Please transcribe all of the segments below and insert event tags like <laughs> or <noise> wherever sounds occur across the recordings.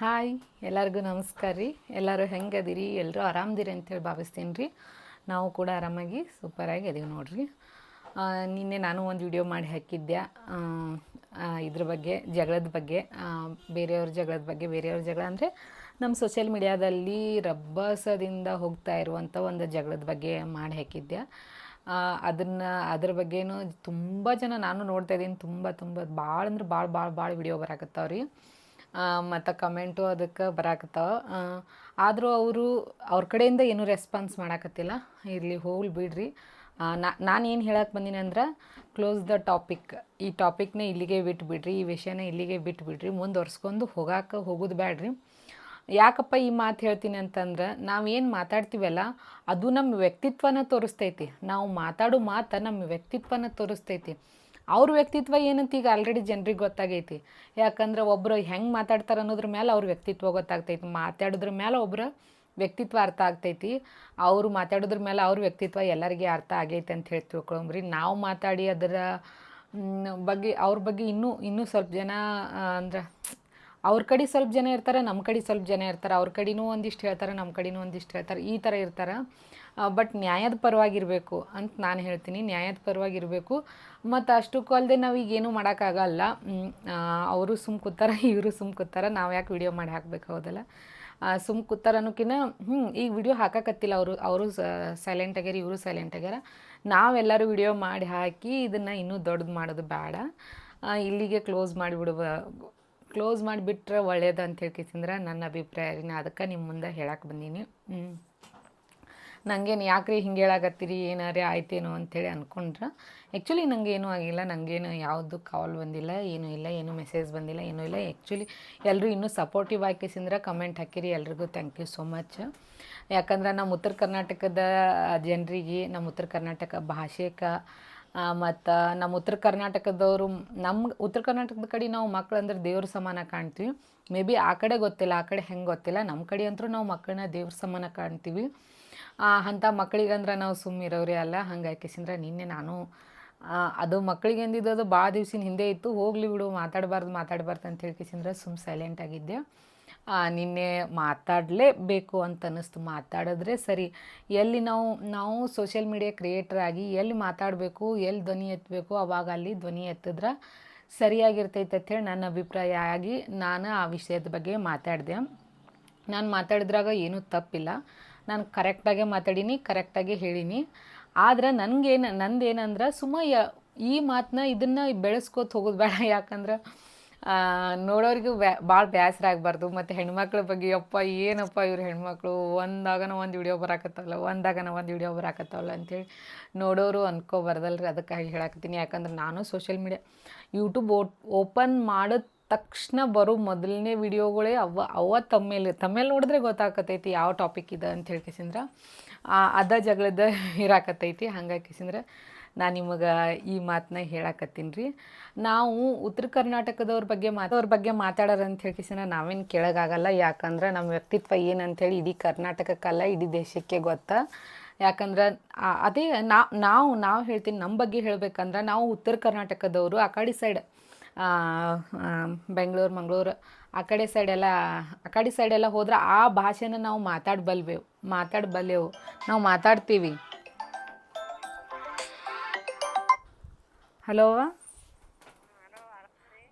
Hi, ಎಲ್ಲರಿಗೂ ನಮಸ್ಕಾರ ರೀ. ಎಲ್ಲರೂ ಹೆಂಗದಿರಿ? ಎಲ್ಲರೂ ಆರಾಮದಿರಿ ಅಂತೇಳಿ ಭಾವಿಸ್ತೀನಿ ರೀ. ನಾವು ಕೂಡ ಆರಾಮಾಗಿ ಸೂಪರಾಗಿ ಅದೀವಿ ನೋಡ್ರಿ. ನಿನ್ನೆ ನಾನು ಒಂದು ವಿಡಿಯೋ ಮಾಡಿ ಹಾಕಿದ್ದೆ ಇದ್ರ ಬಗ್ಗೆ, ಜಗಳದ ಬಗ್ಗೆ ಬೇರೆಯವ್ರ ಜಗಳದ ಬಗ್ಗೆ, ಬೇರೆಯವ್ರ ಜಗಳ ಅಂದರೆ ನಮ್ಮ ಸೋಷಿಯಲ್ ಮೀಡಿಯಾದಲ್ಲಿ ರಬ್ಬಸದಿಂದ ಹೋಗ್ತಾ ಇರುವಂಥ ಒಂದು ಜಗಳದ ಬಗ್ಗೆ ಮಾಡಿ ಹಾಕಿದ್ದೆ ಅದನ್ನು, ಅದ್ರ ಬಗ್ಗೆನೂ ತುಂಬ ಜನ ನಾನು ನೋಡ್ತಾ ಇದ್ದೀನಿ. ತುಂಬ ತುಂಬ ಭಾಳ ಅಂದ್ರೆ ಭಾಳ ಭಾಳ ಭಾಳ ವಿಡಿಯೋ ಬರಾಕತ್ತಾವ ರೀ. ಮತ್ತು ಕಮೆಂಟು ಅದಕ್ಕೆ ಬರಾಕತ್ತಾವ. ಆದರೂ ಅವರು ಅವ್ರ ಕಡೆಯಿಂದ ಏನೂ ರೆಸ್ಪಾನ್ಸ್ ಮಾಡಾಕತ್ತಿಲ್ಲ. ಇರಲಿ, ಹೋಗ್ಲಿ ಬಿಡ್ರಿ. ನಾನು ಏನು ಹೇಳಕ್ಕೆ ಬಂದೀನಿ ಅಂದ್ರೆ ಕ್ಲೋಸ್ ದ ಟಾಪಿಕ್ ಈ ಟಾಪಿಕ್ನ ಇಲ್ಲಿಗೆ ಬಿಟ್ಟು ಬಿಡ್ರಿ, ಈ ವಿಷಯನ ಇಲ್ಲಿಗೆ ಬಿಟ್ಟು ಬಿಡ್ರಿ. ಮುಂದುವರ್ಸ್ಕೊಂಡು ಹೋಗಾಕ ಹೋಗೋದು ಬ್ಯಾಡ್ರಿ. ಯಾಕಪ್ಪ ಈ ಮಾತು ಹೇಳ್ತೀನಿ ಅಂತಂದ್ರೆ, ನಾವೇನು ಮಾತಾಡ್ತೀವಲ್ಲ, ಅದು ನಮ್ಮ ವ್ಯಕ್ತಿತ್ವನ ತೋರಿಸ್ತೈತಿ. ನಾವು ಮಾತಾಡೋ ಮಾತು ನಮ್ಮ ವ್ಯಕ್ತಿತ್ವನ ತೋರಿಸ್ತೈತಿ. ಅವ್ರ ವ್ಯಕ್ತಿತ್ವ ಏನಂತ ಈಗ ಆಲ್ರೆಡಿ ಜನರಿಗೆ ಗೊತ್ತಾಗೈತಿ. ಯಾಕಂದ್ರೆ ಒಬ್ಬರು ಹೆಂಗೆ ಮಾತಾಡ್ತಾರೆ ಅನ್ನೋದ್ರ ಮೇಲೆ ಅವ್ರ ವ್ಯಕ್ತಿತ್ವ ಗೊತ್ತಾಗ್ತೈತಿ. ಮಾತಾಡೋದ್ರ ಮೇಲೆ ಒಬ್ಬರ ವ್ಯಕ್ತಿತ್ವ ಅರ್ಥ ಆಗ್ತೈತಿ. ಅವರು ಮಾತಾಡೋದ್ರ ಮೇಲೆ ಅವ್ರ ವ್ಯಕ್ತಿತ್ವ ಎಲ್ಲರಿಗೆ ಅರ್ಥ ಆಗೈತೆ ಅಂತ ಹೇಳಿ ತಿಳ್ಕೊಳಮ್ರಿ ನಾವು ಮಾತಾಡಿ ಅದರ ಬಗ್ಗೆ, ಅವ್ರ ಬಗ್ಗೆ ಇನ್ನೂ ಇನ್ನೂ ಸ್ವಲ್ಪ ಜನ ಅಂದ್ರೆ ಅವ್ರ ಕಡೆ ಸ್ವಲ್ಪ ಜನ ಇರ್ತಾರೆ ನಮ್ಮ ಕಡೆ ಸ್ವಲ್ಪ ಜನ ಇರ್ತಾರೆ, ಅವ್ರ ಕಡೆನೂ ಒಂದಿಷ್ಟು ಹೇಳ್ತಾರೆ ನಮ್ಮ ಕಡೆನೂ ಒಂದಿಷ್ಟು ಹೇಳ್ತಾರೆ, ಈ ಥರ ಇರ್ತಾರೆ. ಬಟ್ ನ್ಯಾಯದ ಪರವಾಗಿರಬೇಕು ಅಂತ ನಾನು ಹೇಳ್ತೀನಿ. ನ್ಯಾಯದ ಪರವಾಗಿರಬೇಕು. ಮತ್ತು ಅಷ್ಟಕ್ಕೂ ಅಲ್ಲದೆ ನಾವು ಈಗ ಏನೂ ಮಾಡೋಕ್ಕಾಗಲ್ಲ. ಅವರು ಸುಮ್ ಕೂತಾರ, <laughs> ಇವರು ಸುಮ್ ಕೂತಾರ. ನಾವು ಯಾಕೆ ವಿಡಿಯೋ ಮಾಡಿ ಹಾಕಬೇಕು? ಹೌದಲ್ಲ? ಸುಮ್ ಕೂತಾರ ಅನ್ನೋಕಿನ ಹ್ಞೂ ಈಗ ವಿಡಿಯೋ ಹಾಕಕತ್ತಿಲ್ಲ ಅವರು. ಅವರು ಸೈಲೆಂಟ್ ಆಗ್ಯಾರ, ಇವರು ಸೈಲೆಂಟ್ ಆಗ್ಯಾರ. ನಾವೆಲ್ಲರೂ ವಿಡಿಯೋ ಮಾಡಿ ಹಾಕಿ ಇದನ್ನು ಇನ್ನೂ ದೊಡ್ಡದು ಮಾಡೋದು ಬೇಡ. ಇಲ್ಲಿಗೆ ಕ್ಲೋಸ್ ಮಾಡಿಬಿಡುವ ಕ್ಲೋಸ್ ಮಾಡಿಬಿಟ್ರೆ ಒಳ್ಳೇದು ಅಂತ ಹೇಳ್ಕಿಸಿಂದ್ರೆ ನನ್ನ ಅಭಿಪ್ರಾಯ ರೀ. ನಾ ಅದಕ್ಕೆ ನಿಮ್ಮ ಮುಂದೆ ಹೇಳಕ್ಕೆ ಬಂದೀನಿ. ಹ್ಞೂ ಯಾಕೆ ರೀ ಹಿಂಗೆ ಹೇಳಾಕತ್ತೀರಿ, ಏನಾರೇ ಆಯ್ತೇನೋ ಅಂಥೇಳಿ ಅಂದ್ಕೊಂಡ್ರೆ ಆ್ಯಕ್ಚುಲಿ ನನಗೇನೂ ಆಗಿಲ್ಲ ನನಗೇನು ಯಾವುದು ಕಾಲ್ ಬಂದಿಲ್ಲ, ಏನೂ ಇಲ್ಲ, ಏನೂ ಮೆಸೇಜ್ ಬಂದಿಲ್ಲ, ಏನೂ ಇಲ್ಲ. ಆ್ಯಕ್ಚುಲಿ ಎಲ್ಲರೂ ಇನ್ನೂ ಸಪೋರ್ಟಿವ್ ಆಕಿಸಿಂದ್ರೆ ಕಮೆಂಟ್ ಹಾಕಿರಿ ಎಲ್ರಿಗೂ. ಥ್ಯಾಂಕ್ ಯು ಸೋ ಮಚ್ ಯಾಕಂದ್ರೆ ನಮ್ಮ ಉತ್ತರ ಕರ್ನಾಟಕದ ಜನರಿಗೆ ನಮ್ಮ ಉತ್ತರ ಕರ್ನಾಟಕ ಭಾಷೆಗೆ ಮತ್ತು ನಮ್ಮ ಉತ್ತರ ಕರ್ನಾಟಕದವರು ನಮ್ಮ ಉತ್ತರ ಕರ್ನಾಟಕದ ಕಡೆ ನಾವು ಮಕ್ಳು ಅಂದ್ರೆ ದೇವ್ರ ಸಮಾನ ಕಾಣ್ತೀವಿ. ಮೇ ಬಿ ಆ ಕಡೆ ಗೊತ್ತಿಲ್ಲ, ಆ ಕಡೆ ಹೆಂಗೆ ಗೊತ್ತಿಲ್ಲ. ನಮ್ಮ ಕಡೆ ಅಂತೂ ನಾವು ಮಕ್ಕಳನ್ನ ದೇವ್ರ ಸಮಾನ ಕಾಣ್ತೀವಿ. ಅಂಥ ಮಕ್ಕಳಿಗಂದ್ರೆ ನಾವು ಸುಮ್ಮಿರೋರಿ ಅಲ್ಲ. ಹಂಗಾಗಿ ಕಿಸಿಂದ್ರೆ ನಿನ್ನೆ ನಾನು ಅದು ಮಕ್ಕಳಿಗೆ ಅಂದಿದ್ದು ಅದು ಭಾಳ ದಿವ್ಸಿನ ಹಿಂದೆ ಇತ್ತು. ಹೋಗ್ಲಿ ಬಿಡು, ಮಾತಾಡಬಾರ್ದು ಮಾತಾಡಬಾರ್ದು ಅಂತ ಹೇಳಿ ಕಿಸಿಂದ್ರೆ ಸುಮ್ಮ ಸೈಲೆಂಟ್ ಆಗಿದ್ದೆ. ನಿನ್ನೆ ಮಾತಾಡಲೇಬೇಕು ಅಂತ ಅನ್ನಿಸ್ತು. ಮಾತಾಡಿದ್ರೆ ಸರಿ, ಎಲ್ಲಿ ನಾವು ನಾವು ಸೋಷಿಯಲ್ ಮೀಡಿಯಾ ಕ್ರಿಯೇಟರ್ ಆಗಿ ಎಲ್ಲಿ ಮಾತಾಡಬೇಕು, ಎಲ್ಲಿ ಧ್ವನಿ ಎತ್ತಬೇಕು, ಅವಾಗ ಅಲ್ಲಿ ಧ್ವನಿ ಎತ್ತಿದ್ರೆ ಸರಿಯಾಗಿರ್ತೈತೆ ಅಂತೇಳಿ ನನ್ನ ಅಭಿಪ್ರಾಯ ಆಗಿ ನಾನು ಆ ವಿಷಯದ ಬಗ್ಗೆ ಮಾತಾಡಿದೆ. ನಾನು ಮಾತಾಡಿದ್ರಾಗ ಏನೂ ತಪ್ಪಿಲ್ಲ. ನಾನು ಕರೆಕ್ಟಾಗೆ ಮಾತಾಡೀನಿ ಕರೆಕ್ಟಾಗೆ ಹೇಳೀನಿ. ಆದ್ರೆ ನನಗೇನು, ನಂದೇನಂದ್ರೆ ಸುಮ್ಮ ಈ ಮಾತನ್ನ ಇದನ್ನು ಬೆಳೆಸ್ಕೋತ ಹೋಗೋದು ಬೇಡ. ಯಾಕಂದ್ರೆ ನೋಡೋರಿಗೂ ಬ್ಯಾ ಭಾಳ ಬೇಸರ ಆಗಬಾರ್ದು ಮತ್ತು ಹೆಣ್ಮಕ್ಳ ಬಗ್ಗೆ ಅಪ್ಪ ಏನಪ್ಪ ಇವ್ರು ಹೆಣ್ಮಕ್ಳು? ಒಂದಾಗನ ಒಂದು ವಿಡಿಯೋ ಬರಾಕತ್ತವಲ್ಲ, ಒಂದಾಗನ ಒಂದು ವಿಡಿಯೋ ಬರಾಕತ್ತವಲ್ಲ ಅಂತೇಳಿ ನೋಡೋರು ಅನ್ಕೋಬಾರ್ದಲ್ರಿ, ಅದಕ್ಕಾಗಿ ಹೇಳಾಕತ್ತೀನಿ. ಯಾಕಂದ್ರೆ ನಾನು ಸೋಷಿಯಲ್ ಮೀಡಿಯಾ, ಯೂಟ್ಯೂಬ್ ಓಪನ್ ಮಾಡಿದ ತಕ್ಷಣ ಬರೋ ಮೊದಲನೇ ವಿಡಿಯೋಗಳೇ ಅವ ಅವ ತಮ್ಮೇಲೆ ತಮ್ಮೇಲೆ ನೋಡಿದ್ರೆ ಗೊತ್ತಾಕತೈತಿ ಯಾವ ಟಾಪಿಕ್ ಇದೆ ಅಂತ ಹೇಳ್ಕೇಸಿಂದ್ರೆ ಅದ ಜಗಳದ <laughs> ಇರಾಕತ್ತೈತಿ. ಹಂಗಾಗಿ ಕಿಸಿಂದ್ರೆ ನಾನು ನಿಮಗೆ ಈ ಮಾತನ್ನ ಹೇಳಕತ್ತೀನಿ ರೀ. ನಾವು ಉತ್ತರ ಕರ್ನಾಟಕದವ್ರ ಬಗ್ಗೆ ಮಾತವ್ರ ಬಗ್ಗೆ ಮಾತಾಡೋರು ಅಂತ ಹೇಳ್ಕಿಸಿನ ನಾವೇನು ಕೇಳೋಕ್ಕಾಗಲ್ಲ ಯಾಕಂದ್ರೆ ನಮ್ಮ ವ್ಯಕ್ತಿತ್ವ ಏನಂತೇಳಿ ಇಡೀ ಕರ್ನಾಟಕಕ್ಕಲ್ಲ, ಇಡೀ ದೇಶಕ್ಕೆ ಗೊತ್ತಾ. ಯಾಕಂದ್ರೆ ಅದೇ ನಾ- ನಾವು ನಾವು ಹೇಳ್ತೀನಿ ನಮ್ಮ ಬಗ್ಗೆ ಹೇಳ್ಬೇಕಂದ್ರೆ ನಾವು ಉತ್ತರ ಕರ್ನಾಟಕದವರು, ಆ ಕಡೆ ಸೈಡ್ ಬೆಂಗಳೂರು, ಮಂಗಳೂರು, ಆ ಕಡೆ ಸೈಡೆಲ್ಲ ಆ ಕಡೆ ಸೈಡೆಲ್ಲ ಹೋದ್ರೆ ಆ ಭಾಷೆನ ನಾವು ಮಾತಾಡಬಲ್ವೆವು ಮಾತಾಡಬಲ್ಲೆವು. ನಾವು ಮಾತಾಡ್ತೀವಿ. ಹಲೋ?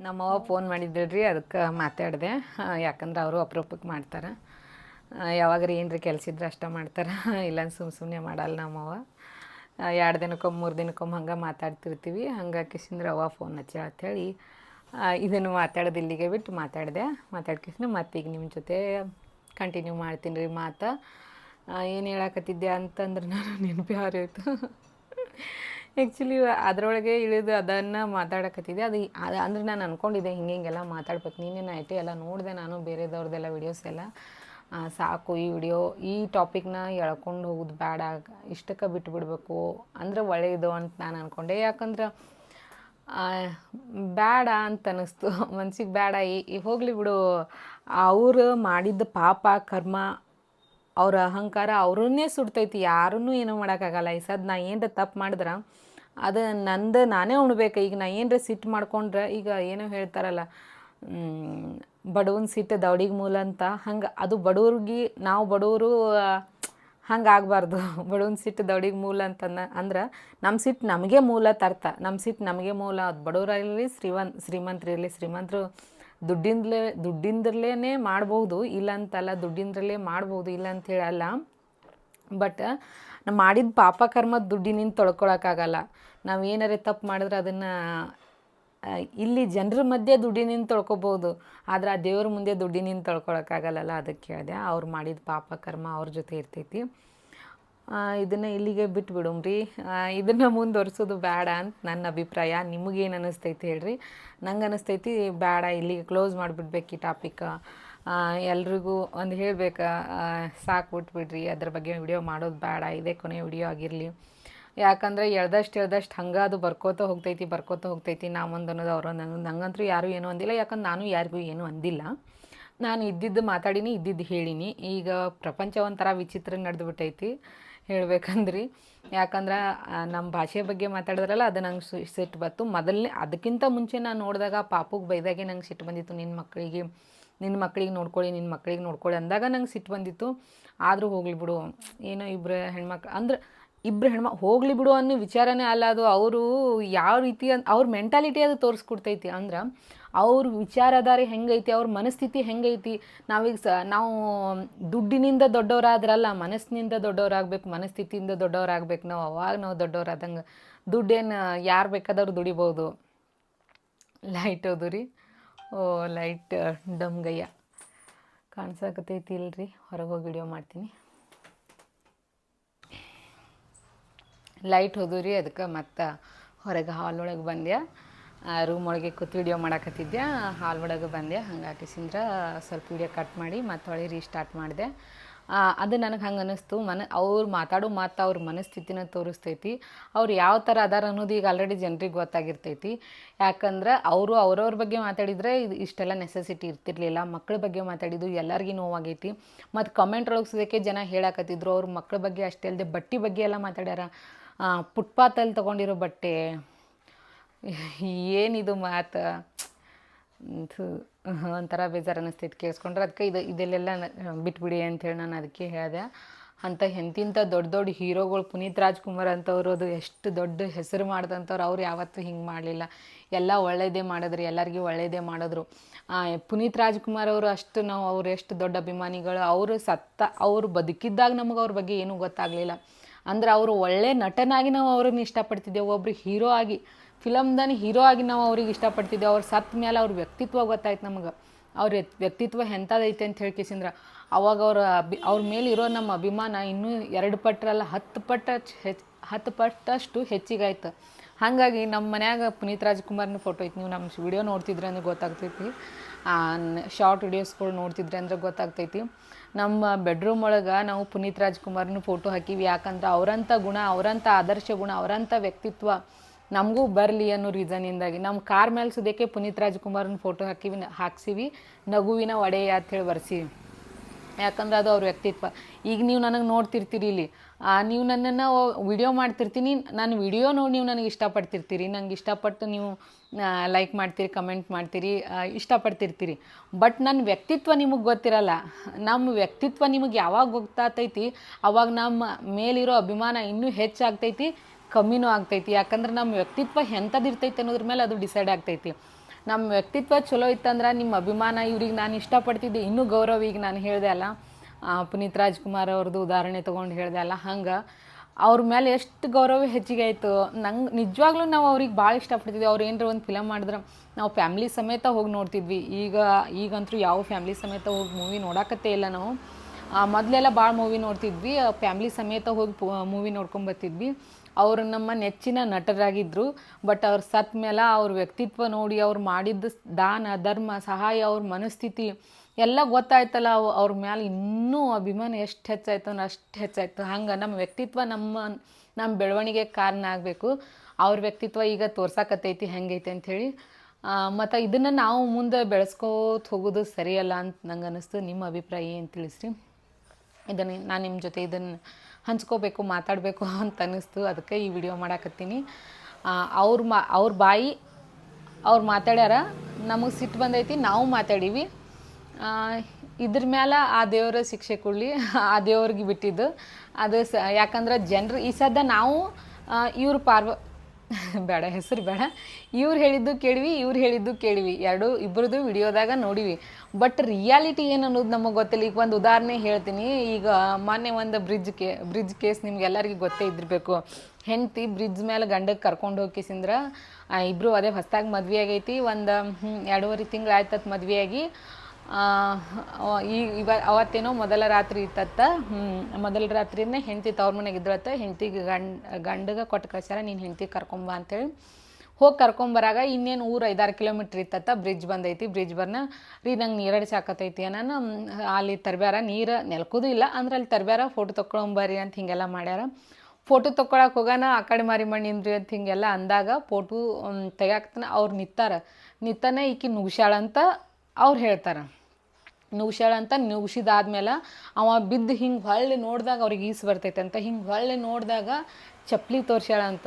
ನಮ್ಮವ್ವ ಫೋನ್ ಮಾಡಿದ್ದೇಳ್ರಿ ಅದಕ್ಕೆ ಮಾತಾಡಿದೆ. ಯಾಕಂದ್ರೆ ಅವರು ಅಪರೂಪಕ್ಕೆ ಮಾಡ್ತಾರೆ. ಯಾವಾಗ್ರ ಏನ್ರಿ ಕೆಲಸ ಇದ್ರೆ ಅಷ್ಟೇ ಮಾಡ್ತಾರೆ. <laughs> ಇಲ್ಲ ಸುಮ್ಮ ಸುಮ್ಮನೆ ಮಾಡಲ್ಲ ನಮ್ಮವ್ವ. ಎರಡು ದಿನಕ್ಕೊಮ್ಮೆ ಮೂರು ದಿನಕ್ಕೊಮ್ಮೆ ಹಂಗೆ ಮಾತಾಡ್ತಿರ್ತೀವಿ. ಹಂಗಾಗಿ ಕಿಸಿಂದ್ರೆ ಅವ್ವ ಫೋನ್ ಹಚ್ಚಿ ಹೇಳಿ ಇದನ್ನು ಮಾತಾಡೋದು ಇಲ್ಲಿಗೆ ಬಿಟ್ಟು ಮಾತಾಡಿದೆ. ಮಾತಾಡ್ಕಿಸಿನ ಮತ್ತೆ ಈಗ ನಿಮ್ಮ ಜೊತೆ ಕಂಟಿನ್ಯೂ ಮಾಡ್ತೀನಿ ರೀ ಮಾತು ಏನು ಹೇಳಕತ್ತಿದ್ದೆ ಅಂತಂದ್ರೆ ನಾನು ನೆನಪಿ ಹಾರೋಯ್ತು. <laughs> ಆ್ಯಕ್ಚುಲಿ ಅದರೊಳಗೆ ಇಳಿದು ಅದನ್ನು ಮಾತಾಡಕತ್ತಿದ್ದೆ. ಅದು ಅದು ಅಂದ್ರೆ ನಾನು ಅಂದ್ಕೊಂಡಿದ್ದೆ ಹಿಂಗೆ ಹಿಂಗೆಲ್ಲ ಮಾತಾಡ್ಬೇಕು. ನೀನೇ ಐಟಿ ಎಲ್ಲ ನೋಡಿದೆ ನಾನು ಬೇರೆದವ್ರದ್ದೆಲ್ಲ ವಿಡಿಯೋಸ್ ಎಲ್ಲ. ಸಾಕು ಈ ವಿಡಿಯೋ ಈ ಟಾಪಿಕ್ನ ಎಳ್ಕೊಂಡು ಹೋಗೋದು ಬೇಡ ಇಷ್ಟಕ್ಕೆ ಬಿಟ್ಬಿಡ್ಬೇಕು. ಅಂದ್ರೆ ಒಳ್ಳೆಯದು ಅಂತ ನಾನು ಅಂದ್ಕೊಂಡೆ ಯಾಕಂದ್ರೆ ಬೇಡ ಅಂತ ಅನ್ನಿಸ್ತು <laughs> ಮನ್ಸಿಗೆ ಬೇಡ ಈ ಹೋಗಲಿ ಬಿಡು. ಅವರು ಮಾಡಿದ್ದ ಪಾಪ, ಕರ್ಮ, ಅವ್ರ ಅಹಂಕಾರ ಅವ್ರನ್ನೇ ಸುಡ್ತೈತಿ. ಯಾರನ್ನೂ ಏನೂ ಮಾಡೋಕ್ಕಾಗಲ್ಲ ಈ ಸದ್ ನಾ ಏನರ ತಪ್ಪು ಮಾಡಿದ್ರೆ ಅದು ನಂದು ನಾನೇ ಉಣ್ಬೇಕು. ಈಗ ನಾ ಏನರ ಸಿಟ್ಟು ಮಾಡ್ಕೊಂಡ್ರೆ ಈಗ ಏನೋ ಹೇಳ್ತಾರಲ್ಲ ಬಡವನ ಸಿಟ್ಟು ದೌಡಿಗೆ ಮೂಲ ಅಂತ ಹಂಗೆ ಅದು ಬಡವ್ರಿಗೆ, ನಾವು ಬಡವರು ಹಂಗೆ ಆಗಬಾರ್ದು. <laughs> ಬಡವನ ಸಿಟ್ಟು ದೌಡಿಗೆ ಮೂಲ ಅಂತಂದ ಅಂದ್ರೆ ನಮ್ಮ ಸಿಟ್ಟು ನಮಗೆ ಮೂಲ ತರ್ತ. ನಮ್ಮ ಸಿಟ್ಟು ನಮಗೆ ಮೂಲ. ಅದು ಬಡವರಾಗಲಿ ಶ್ರೀವನ್ ಶ್ರೀಮಂತರಿರಲಿ ಶ್ರೀಮಂತರು ದುಡ್ಡಿಂದಲೇ ದುಡ್ಡಿಂದಲೇ ಮಾಡ್ಬೋದು ಇಲ್ಲ ಅಂತಲ್ಲ ದುಡ್ಡಿಂದಲೇ ಮಾಡ್ಬೋದು ಇಲ್ಲ ಅಂತ ಹೇಳಲ್ಲ. ಬಟ್ ನಾವು ಮಾಡಿದ ಪಾಪ ಕರ್ಮ ದುಡ್ಡಿನಿಂದ ತೊಳ್ಕೊಳಕ್ಕಾಗಲ್ಲ. ನಾವು ಏನಾರೇ ತಪ್ಪು ಮಾಡಿದ್ರೆ ಅದನ್ನು ಇಲ್ಲಿ ಜನರ ಮಧ್ಯೆ ದುಡ್ಡಿನಿಂದ ತೊಳ್ಕೊಬೋದು. ಆದರೆ ಆ ದೇವ್ರ ಮುಂದೆ ದುಡ್ಡಿನಿಂದ ತೊಳ್ಕೊಳಕ್ಕಾಗಲ್ಲಲ್ಲ ಅದಕ್ಕೆ ಹೇಳಿದೆ ಅವ್ರು ಮಾಡಿದ ಪಾಪ ಕರ್ಮ ಅವ್ರ ಜೊತೆ ಇರ್ತೈತಿ. ಇದನ್ನು ಇಲ್ಲಿಗೆ ಬಿಟ್ಬಿಡುಮ್ರಿ. ಇದನ್ನು ಮುಂದುವರ್ಸೋದು ಬೇಡ ಅಂತ ನನ್ನ ಅಭಿಪ್ರಾಯ. ನಿಮಗೇನು ಅನ್ನಿಸ್ತೈತಿ ಹೇಳ್ರಿ. ನಂಗೆ ಅನ್ನಿಸ್ತೈತಿ ಬೇಡ ಇಲ್ಲಿಗೆ ಕ್ಲೋಸ್ ಮಾಡಿಬಿಡ್ಬೇಕು ಈ ಟಾಪಿಕ್ ಎಲ್ರಿಗೂ ಒಂದು ಹೇಳಬೇಕಾ ಸಾಕು ಬಿಟ್ಬಿಡ್ರಿ, ಅದ್ರ ಬಗ್ಗೆ ವಿಡಿಯೋ ಮಾಡೋದು ಬೇಡ ಇದೇ ಕೊನೆ ವಿಡಿಯೋ ಆಗಿರಲಿ. ಯಾಕಂದರೆ ಎಳ್ದಷ್ಟು ಎಳ್ದಷ್ಟು ಹಂಗೆ ಅದು ಬರ್ಕೋತ ಹೋಗ್ತೈತಿ ಬರ್ಕೋತ ಹೋಗ್ತೈತಿ ನಾವೊಂದು ಅನ್ನೋದು ಅವ್ರೊಂದು ಅನ್ನೋದು. ನಂಗಂತೂ ಯಾರೂ ಏನೂ ಅಂದಿಲ್ಲ, ಯಾಕಂದ್ರೆ ನಾನು ಯಾರಿಗೂ ಏನೂ ಅಂದಿಲ್ಲ. ನಾನು ಇದ್ದಿದ್ದು ಮಾತಾಡಿನಿ, ಇದ್ದಿದ್ದು ಹೇಳೀನಿ. ಈಗ ಪ್ರಪಂಚ ಒಂಥರ ವಿಚಿತ್ರ ನಡೆದುಬಿಟ್ಟೈತಿ, ಹೇಳ್ಬೇಕಂದ್ರಿ. ಯಾಕಂದ್ರೆ ನಮ್ಮ ಭಾಷೆ ಬಗ್ಗೆ ಮಾತಾಡಿದ್ರಲ್ಲ, ಅದು ನಂಗೆ ಸಿಟ್ಟು ಬಂತು. ಮೊದಲನೇ, ಅದಕ್ಕಿಂತ ಮುಂಚೆ ನಾನು ನೋಡಿದಾಗ ಪಾಪುಗೆ ಬೈದಾಗೆ ನಂಗೆ ಸಿಟ್ಟು ಬಂದಿತ್ತು ನಿನ್ನ ಮಕ್ಕಳಿಗೆ ನಿನ್ನ ಮಕ್ಕಳಿಗೆ ನೋಡ್ಕೊಳ್ಳಿ ನಿನ್ನ ಮಕ್ಕಳಿಗೆ ನೋಡ್ಕೊಳ್ಳಿ ಅಂದಾಗ ನಂಗೆ ಸಿಟ್ಟು ಬಂದಿತ್ತು. ಆದರೂ ಹೋಗ್ಲಿ ಬಿಡು. ಏನೋ ಇಬ್ಬರು ಹೆಣ್ಮಕ್ಳು ಅಂದ್ರೆ ಇಬ್ಬರು ಹೆಣ್ಮ, ಹೋಗ್ಲಿ ಬಿಡು ಅನ್ನೋ ವಿಚಾರನೇ ಅಲ್ಲ ಅದು. ಅವರು ಯಾವ ರೀತಿ ಅವ್ರ ಮೆಂಟಾಲಿಟಿ ಅದು ತೋರಿಸ್ಕೊಡ್ತೈತಿ. ಅಂದ್ರೆ ಅವ್ರ ವಿಚಾರಧಾರೆ ಹೆಂಗೈತಿ, ಅವ್ರ ಮನಸ್ಥಿತಿ ಹೆಂಗೈತಿ. ನಾವೀಗ ಸ, ನಾವು ದುಡ್ಡಿನಿಂದ ದೊಡ್ಡವರಾದ್ರಲ್ಲ, ಮನಸ್ಸಿನಿಂದ ದೊಡ್ಡವರಾಗಬೇಕು, ಮನಸ್ಥಿತಿಯಿಂದ ದೊಡ್ಡವರಾಗಬೇಕು. ನಾವು ಅವಾಗ ನಾವು ದೊಡ್ಡವರಾದಂಗೆ ದುಡ್ಡೇನು ಯಾರು ಬೇಕಾದವ್ರು ದುಡಿಬೋದು. ಲೈಟ್ ಹೋದು ರೀ. ಓ ಲೈಟ್ ಡಮ್ಗಯ್ಯ ಕಾಣಿಸಕತೈತಿ ಇಲ್ರಿ ಹೊರಗೆ ಹೋಗಿ ವಿಡಿಯೋ ಮಾಡ್ತೀನಿ. ಲೈಟ್ ಹೋದು ರೀ ಅದಕ್ಕೆ ಮತ್ತೆ ಹೊರಗೆ ಹಾಲ್ ಒಳಗೆ ಬಂದ್ಯಾ. ರೂಮ್ ಒಳಗೆ ಕೂತು ವಿಡಿಯೋ ಮಾಡಕತ್ತಿದ್ದೆ ಹಾಲ್ ಒಳಗೆ ಬಂದೆ ಹಂಗಾಗಿ ಸಿಂದ್ರ ಸ್ವಲ್ಪ ವಿಡಿಯೋ ಕಟ್ ಮಾಡಿ ಮತ್ತೆ ಹೊಳಿ ರೀಸ್ಟಾರ್ಟ್ ಮಾಡಿದೆ. ಅದು ನನಗೆ ಹಂಗೆ ಅನ್ನಿಸ್ತು ಮನ, ಅವ್ರು ಮಾತಾಡೋ ಮಾತು ಅವ್ರ ಮನಸ್ಥಿತಿನ ತೋರಿಸ್ತೈತಿ. ಅವ್ರು ಯಾವ ಥರ ಅದಾರ ಅನ್ನೋದು ಈಗ ಆಲ್ರೆಡಿ ಜನರಿಗೆ ಗೊತ್ತಾಗಿರ್ತೈತಿ. ಯಾಕಂದ್ರೆ ಅವರು ಅವ್ರವ್ರ ಬಗ್ಗೆ ಮಾತಾಡಿದರೆ ಇದು ಇಷ್ಟೆಲ್ಲ ನೆಸೆಸಿಟಿ ಇರ್ತಿರ್ಲಿಲ್ಲ. ಮಕ್ಕಳ ಬಗ್ಗೆ ಮಾತಾಡಿದ್ದು ಎಲ್ಲರಿಗೂ ನೋವಾಗೈತಿ. ಮತ್ತು ಕಮೆಂಟ್ ಒಳಗೆ ಸದ್ಯಕ್ಕೆ ಜನ ಹೇಳಾಕತ್ತಿದ್ರು. ಅವ್ರ ಮಕ್ಕಳ ಬಗ್ಗೆ ಅಷ್ಟೇ ಅಲ್ಲದೆ ಬಟ್ಟೆ ಬಗ್ಗೆ ಎಲ್ಲ ಮಾತಾಡ್ಯಾರ. ಫುಟ್ಪಾತಲ್ಲಿ ತೊಗೊಂಡಿರೋ ಬಟ್ಟೆ. ಏನಿದು ಮಾತು? ಒಂಥರ ಬೇಜಾರು ಅನ್ನಿಸ್ತೈತಿ ಕೇಳಿಸ್ಕೊಂಡ್ರೆ ಅದಕ್ಕೆ ಇದು, ಇದೆಲ್ಲೆಲ್ಲ ಬಿಟ್ಬಿಡಿ ಅಂತೇಳಿ ನಾನು ಅದಕ್ಕೆ ಹೇಳಿದೆ. ಅಂತ ಎಂತಿಂಥ ದೊಡ್ಡ ದೊಡ್ಡ ಹೀರೋಗಳು ಪುನೀತ್ ರಾಜ್ಕುಮಾರ್ ಅಂತವ್ರು ಅದು ಎಷ್ಟು ದೊಡ್ಡ ಹೆಸರು ಮಾಡ್ದಂಥವ್ರು ಅವ್ರು ಯಾವತ್ತೂ ಹಿಂಗೆ ಮಾಡಲಿಲ್ಲ. ಎಲ್ಲ ಒಳ್ಳೆಯದೇ ಮಾಡಿದ್ರು, ಎಲ್ಲರಿಗೂ ಒಳ್ಳೆಯದೇ ಮಾಡಿದ್ರು. ಪುನೀತ್ ರಾಜ್ಕುಮಾರ್ ಅವರು ಅಷ್ಟು ನಾವು ಅವ್ರು ಎಷ್ಟು ದೊಡ್ಡ ಅಭಿಮಾನಿಗಳು, ಅವರು ಸತ್ತ, ಅವರು ಬದುಕಿದ್ದಾಗ ನಮಗೆ ಅವ್ರ ಬಗ್ಗೆ ಏನೂ ಗೊತ್ತಾಗಲಿಲ್ಲ. ಅಂದ್ರೆ ಅವರು ಒಳ್ಳೆ ನಟನಾಗಿ ನಾವು ಅವ್ರನ್ನ ಇಷ್ಟಪಡ್ತಿದ್ದೆವು. ಒಬ್ಬರು ಹೀರೋ ಆಗಿ, ಫಿಲಮ್ದಾನೆ ಹೀರೋ ಆಗಿ ನಾವು ಅವ್ರಿಗೆ ಇಷ್ಟಪಡ್ತಿದ್ದೆವು. ಅವ್ರು ಸತ್ತ ಮೇಲೆ ಅವ್ರ ವ್ಯಕ್ತಿತ್ವ ಗೊತ್ತಾಯ್ತು ನಮಗೆ. ಅವ್ರ ವ್ಯಕ್ತಿತ್ವ ಎಂಥದೈತೆ ಅಂತ ಹೇಳ್ಕೇಸಿಂದ್ರೆ ಅವಾಗ ಅವ್ರ ಅಭಿ, ಅವ್ರ ಮೇಲೆ ಇರೋ ನಮ್ಮ ಅಭಿಮಾನ ಇನ್ನೂ ಎರಡು ಪಟ್ಟರಲ್ಲ ಹತ್ತು ಪಟ್ಟ ಹೆಚ್ಚು ಹತ್ತು ಪಟ್ಟಷ್ಟು ಹೆಚ್ಚಿಗಾಯ್ತು. ಹಾಗಾಗಿ ನಮ್ಮ ಮನ್ಯಾಗ ಪುನೀತ್ ರಾಜ್ಕುಮಾರ್ನ ಫೋಟೋ ಐತಿ. ನೀವು ನಮ್ಮ ವಿಡಿಯೋ ನೋಡ್ತಿದ್ರೆ ಅಂದ್ರೆ ಗೊತ್ತಾಗ್ತೈತಿ. ಶಾರ್ಟ್ ವಿಡಿಯೋಸ್ಗಳು ನೋಡ್ತಿದ್ರೆ ಅಂದ್ರೆ ಗೊತ್ತಾಗ್ತೈತಿ. ನಮ್ಮ ಬೆಡ್ರೂಮ್ ಒಳಗೆ ನಾವು ಪುನೀತ್ ರಾಜ್ಕುಮಾರ್ನ ಫೋಟೋ ಹಾಕಿವಿ. ಯಾಕಂದ್ರೆ ಅವರಂಥ ಗುಣ ಅವರಂಥ ಆದರ್ಶ ಗುಣ ಅವರಂಥ ವ್ಯಕ್ತಿತ್ವ ನಮಗೂ ಬರಲಿ ಅನ್ನೋ ರೀಸನಿಂದಾಗಿ ನಮ್ಮ ಕಾರ್ ಮೇಲೆ ಸುದಕ್ಕೆ ಪುನೀತ್ ರಾಜ್ಕುಮಾರ್ನ ಫೋಟೋ ಹಾಕಿವಿ, ಹಾಕ್ಸಿವಿ. ನಗುವಿನ ಒಡೆಯ ಹೇಳಿ ಬರ್ಸೀವಿ. ಯಾಕಂದ್ರೆ ಅದು ಅವ್ರ ವ್ಯಕ್ತಿತ್ವ. ಈಗ ನೀವು ನನಗೆ ನೋಡ್ತಿರ್ತೀರಿ ಇಲ್ಲಿ. ನೀವು ನನ್ನನ್ನು ವಿಡಿಯೋ ಮಾಡ್ತಿರ್ತೀನಿ. ನಾನು ವಿಡಿಯೋ ನೋಡಿ ನೀವು ನನಗೆ ಇಷ್ಟಪಡ್ತಿರ್ತೀರಿ. ನಂಗೆ ಇಷ್ಟಪಟ್ಟು ನೀವು ಲೈಕ್ ಮಾಡ್ತೀರಿ ಕಮೆಂಟ್ ಮಾಡ್ತೀರಿ ಇಷ್ಟಪಡ್ತಿರ್ತೀರಿ. ಬಟ್ ನನ್ನ ವ್ಯಕ್ತಿತ್ವ ನಿಮಗೆ ಗೊತ್ತಿರಲ್ಲ. ನಮ್ಮ ವ್ಯಕ್ತಿತ್ವ ನಿಮಗೆ ಯಾವಾಗ ಗೊತ್ತಾಗ್ತೈತಿ, ಅವಾಗ ನಮ್ಮ ಮೇಲಿರೋ ಅಭಿಮಾನ ಇನ್ನೂ ಹೆಚ್ಚಾಗ್ತೈತಿ, ಕಮ್ಮಿನೂ ಆಗ್ತೈತಿ. ಯಾಕಂದ್ರೆ ನಮ್ಮ ವ್ಯಕ್ತಿತ್ವ ಎಂಥದ್ದು ಇರ್ತೈತಿ ಅನ್ನೋದ್ರ ಮೇಲೆ ಅದು ಡಿಸೈಡ್ ಆಗ್ತೈತಿ. ನಮ್ಮ ವ್ಯಕ್ತಿತ್ವ ಚಲೋ ಇತ್ತಂದ್ರೆ ನಿಮ್ಮ ಅಭಿಮಾನ ಇವ್ರಿಗೆ ನಾನು ಇಷ್ಟಪಡ್ತಿದ್ದೆ. ಇನ್ನೂ ಗೌರವ ಈಗ ನಾನು ಹೇಳಿದೆ ಅಲ್ಲ. ಪುನೀತ್ ರಾಜ್ಕುಮಾರ್ ಅವ್ರದ್ದು ಉದಾಹರಣೆ ತೊಗೊಂಡು ಹೇಳಿದೆ ಅಲ್ಲ. ಹಂಗೆ ಅವ್ರ ಮೇಲೆ ಎಷ್ಟು ಗೌರವ ಹೆಚ್ಚಿಗೆ ಆಯಿತು. ನಂಗೆ ನಿಜವಾಗ್ಲೂ ನಾವು ಅವ್ರಿಗೆ ಭಾಳ ಇಷ್ಟಪಡ್ತಿದ್ವಿ. ಅವ್ರು ಏನರ ಒಂದು ಫಿಲಮ್ ಮಾಡಿದ್ರೆ ನಾವು ಫ್ಯಾಮ್ಲಿ ಸಮೇತ ಹೋಗಿ ನೋಡ್ತಿದ್ವಿ. ಈಗ ಈಗಂತೂ ಯಾವ ಫ್ಯಾಮ್ಲಿ ಸಮೇತ ಹೋಗಿ ಮೂವಿ ನೋಡೋಕತ್ತೇ ಇಲ್ಲ ನಾವು. ಮೊದಲೆಲ್ಲ ಭಾಳ ಮೂವಿ ನೋಡ್ತಿದ್ವಿ. ಫ್ಯಾಮ್ಲಿ ಸಮೇತ ಹೋಗಿ ಮೂವಿ ನೋಡ್ಕೊಂಬರ್ತಿದ್ವಿ ಅವರು ನಮ್ಮ ನೆಚ್ಚಿನ ನಟರಾಗಿದ್ದರು ಬಟ್ ಅವ್ರು ಸತ್ತ ಮೇಲೆ ಅವ್ರ ವ್ಯಕ್ತಿತ್ವ ನೋಡಿ ಅವ್ರು ಮಾಡಿದ್ದ ದಾನ, ಧರ್ಮ, ಸಹಾಯ, ಅವ್ರ ಮನಸ್ಥಿತಿ ಎಲ್ಲ ಗೊತ್ತಾಯ್ತಲ್ಲ, ಅವು ಅವ್ರ ಮ್ಯಾಲೆ ಇನ್ನೂ ಅಭಿಮಾನ ಎಷ್ಟು ಹೆಚ್ಚಾಯ್ತು ಅಂದ್ರೆ ಅಷ್ಟು ಹೆಚ್ಚಾಯ್ತು. ಹಂಗೆ ನಮ್ಮ ವ್ಯಕ್ತಿತ್ವ ನಮ್ಮ ನಮ್ಮ ಬೆಳವಣಿಗೆ ಕಾರಣ ಆಗಬೇಕು. ಅವ್ರ ವ್ಯಕ್ತಿತ್ವ ಈಗ ತೋರ್ಸಕತ್ತೈತಿ, ಹೆಂಗೈತೆ ಅಂಥೇಳಿ. ಮತ್ತು ಇದನ್ನು ನಾವು ಮುಂದೆ ಬೆಳೆಸ್ಕೋತ ಹೋಗೋದು ಸರಿಯಲ್ಲ ಅಂತ ನಂಗೆ ಅನ್ನಿಸ್ತು ನಿಮ್ಮ ಅಭಿಪ್ರಾಯ ಏನು ತಿಳಿಸ್ರಿ? ಇದನ್ನು ನಾನು ನಿಮ್ಮ ಜೊತೆ ಇದನ್ನು ಹಂಚ್ಕೋಬೇಕು, ಮಾತಾಡಬೇಕು ಅಂತ ಅನ್ನಿಸ್ತು. ಅದಕ್ಕೆ ಈ ವಿಡಿಯೋ ಮಾಡಾಕತ್ತೀನಿ. ಅವ್ರ ಮಾ, ಅವ್ರ ಬಾಯಿ ಅವ್ರು ಮಾತಾಡ್ಯಾರ. ನಮಗೆ ಸಿಟ್ಟು ಬಂದೈತಿ, ನಾವು ಮಾತಾಡೀವಿ. ಇದ್ರ ಮ್ಯಾಲೆ ಆ ದೇವರ ಶಿಕ್ಷೆ ಕೊಡಲಿ, ಆ ದೇವ್ರಿಗೆ ಬಿಟ್ಟಿದ್ದು. ಅದು ಸ, ಯಾಕಂದ್ರೆ ಜನರು ಈ ಸದ್ದ ನಾವು ಇವ್ರ ಪಾರ್ವ ಬೇಡ ಹೆಸರು ಬೇಡ ಇವ್ರು ಹೇಳಿದ್ದು ಕೇಳಿವಿ, ಇವ್ರು ಹೇಳಿದ್ದು ಕೇಳಿವಿ. ಎರಡು ಇಬ್ಬರದು ವಿಡಿಯೋದಾಗ ನೋಡಿವಿ. ಬಟ್ ರಿಯಾಲಿಟಿ ಏನು ಅನ್ನೋದು ನಮಗೆ ಗೊತ್ತಿಲ್ಲ. ಈಗ ಒಂದು ಉದಾಹರಣೆ ಹೇಳ್ತೀನಿ. ಈಗ ಮೊನ್ನೆ ಒಂದು ಬ್ರಿಡ್ಜ್ ಕೇ ಬ್ರಿಡ್ಜ್ ಕೇಸ್ ನಿಮ್ಗೆ ಎಲ್ಲರಿಗೂ ಗೊತ್ತೇ ಇದ್ದಿರಬೇಕು. ಹೆಂಡತಿ ಬ್ರಿಡ್ಜ್ ಮೇಲೆ ಗಂಡಕ್ಕೆ ಕರ್ಕೊಂಡು ಹೋಗಿಸಿಂದ್ರ ಇಬ್ಬರು ಅದೇ ಹೊಸ್ದಾಗಿ ಮದುವೆ ಆಗೈತಿ. ಒಂದು ಎರಡೂವರೆ ತಿಂಗಳು ಆಯ್ತತ್ ಮದುವೆಯಾಗಿ ಈ, ಇವ, ಅವತ್ತೇನೋ ಮೊದಲ ರಾತ್ರಿ ಇತ್ತತ್ತ. ಮೊದಲ ರಾತ್ರಿನೇ ಹೆಂಡತಿ ತವ್ರ ಮನೆಗೆ ಇದ್ರತ್ತ. ಹೆಂಡತಿಗೆ ಗಂಡ, ಗಂಡಗೆ ಕೊಟ್ಟು ಕಳ್ಸ್ಯಾರ, ನೀನು ಹೆಂಡತಿ ಕರ್ಕೊಂಬ ಅಂತೇಳಿ. ಹೋಗಿ ಕರ್ಕೊಂಬರಾಗ ಇನ್ನೇನು ಊರು ಐದಾರು ಕಿಲೋಮೀಟ್ರ್ ಇತ್ತತ್ತ ಬ್ರಿಡ್ಜ್ ಬಂದೈತಿ. ಬ್ರಿಡ್ಜ್ ಬರ್ನ ರೀ, ನಂಗೆ ನೀರಡಿ ಸಾಕತೈತಿ ನಾನು ಅಲ್ಲಿ ತರ್ಬ್ಯಾರ ನೀರು ನೆಲ್ಕೋದು ಇಲ್ಲ. ಅಂದ್ರೆ ಅಲ್ಲಿ ತರ್ಬ್ಯಾರ ಫೋಟೋ ತೊಗೊಳಂಬರ್ರಿ ಅಂತ ಹಿಂಗೆಲ್ಲ ಮಾಡ್ಯಾರ. ಫೋಟೋ ತೊಗೊಳಕ್ಕೆ ಹೋಗೋಣ ಆ ಕಡೆ ಮಾರಿ ಮಣ್ಣಿನ್ರಿ ಅಂತ ಹಿಂಗೆಲ್ಲ ಅಂದಾಗ ಫೋಟೋ ತೆಗ್ಯಾಕ್ತನ ಅವ್ರು ನಿತ್ತಾರ. ನಿತ್ತಾನೆ ಈಕಿ ನುಗ್ಸ್ಯಾಳ ಅಂತ ಅವ್ರು ಹೇಳ್ತಾರೆ. ನುಗ್ಸ್ಯಾಳ ಅಂತ ನುಗ್ಸಿದಾದ್ಮೇಲೆ ಅವ ಬಿದ್ದು ಹಿಂಗೆ ಹೊಳ್ಳಿ ನೋಡಿದಾಗ ಅವ್ರಿಗೆ ಈಸು ಬರ್ತೈತೆ ಅಂತ. ಹಿಂಗೆ ಹೊಳ್ಳಿ ನೋಡಿದಾಗ ಚಪ್ಪಲಿ ತೋರ್ಸ್ಯಾಳ ಅಂತ.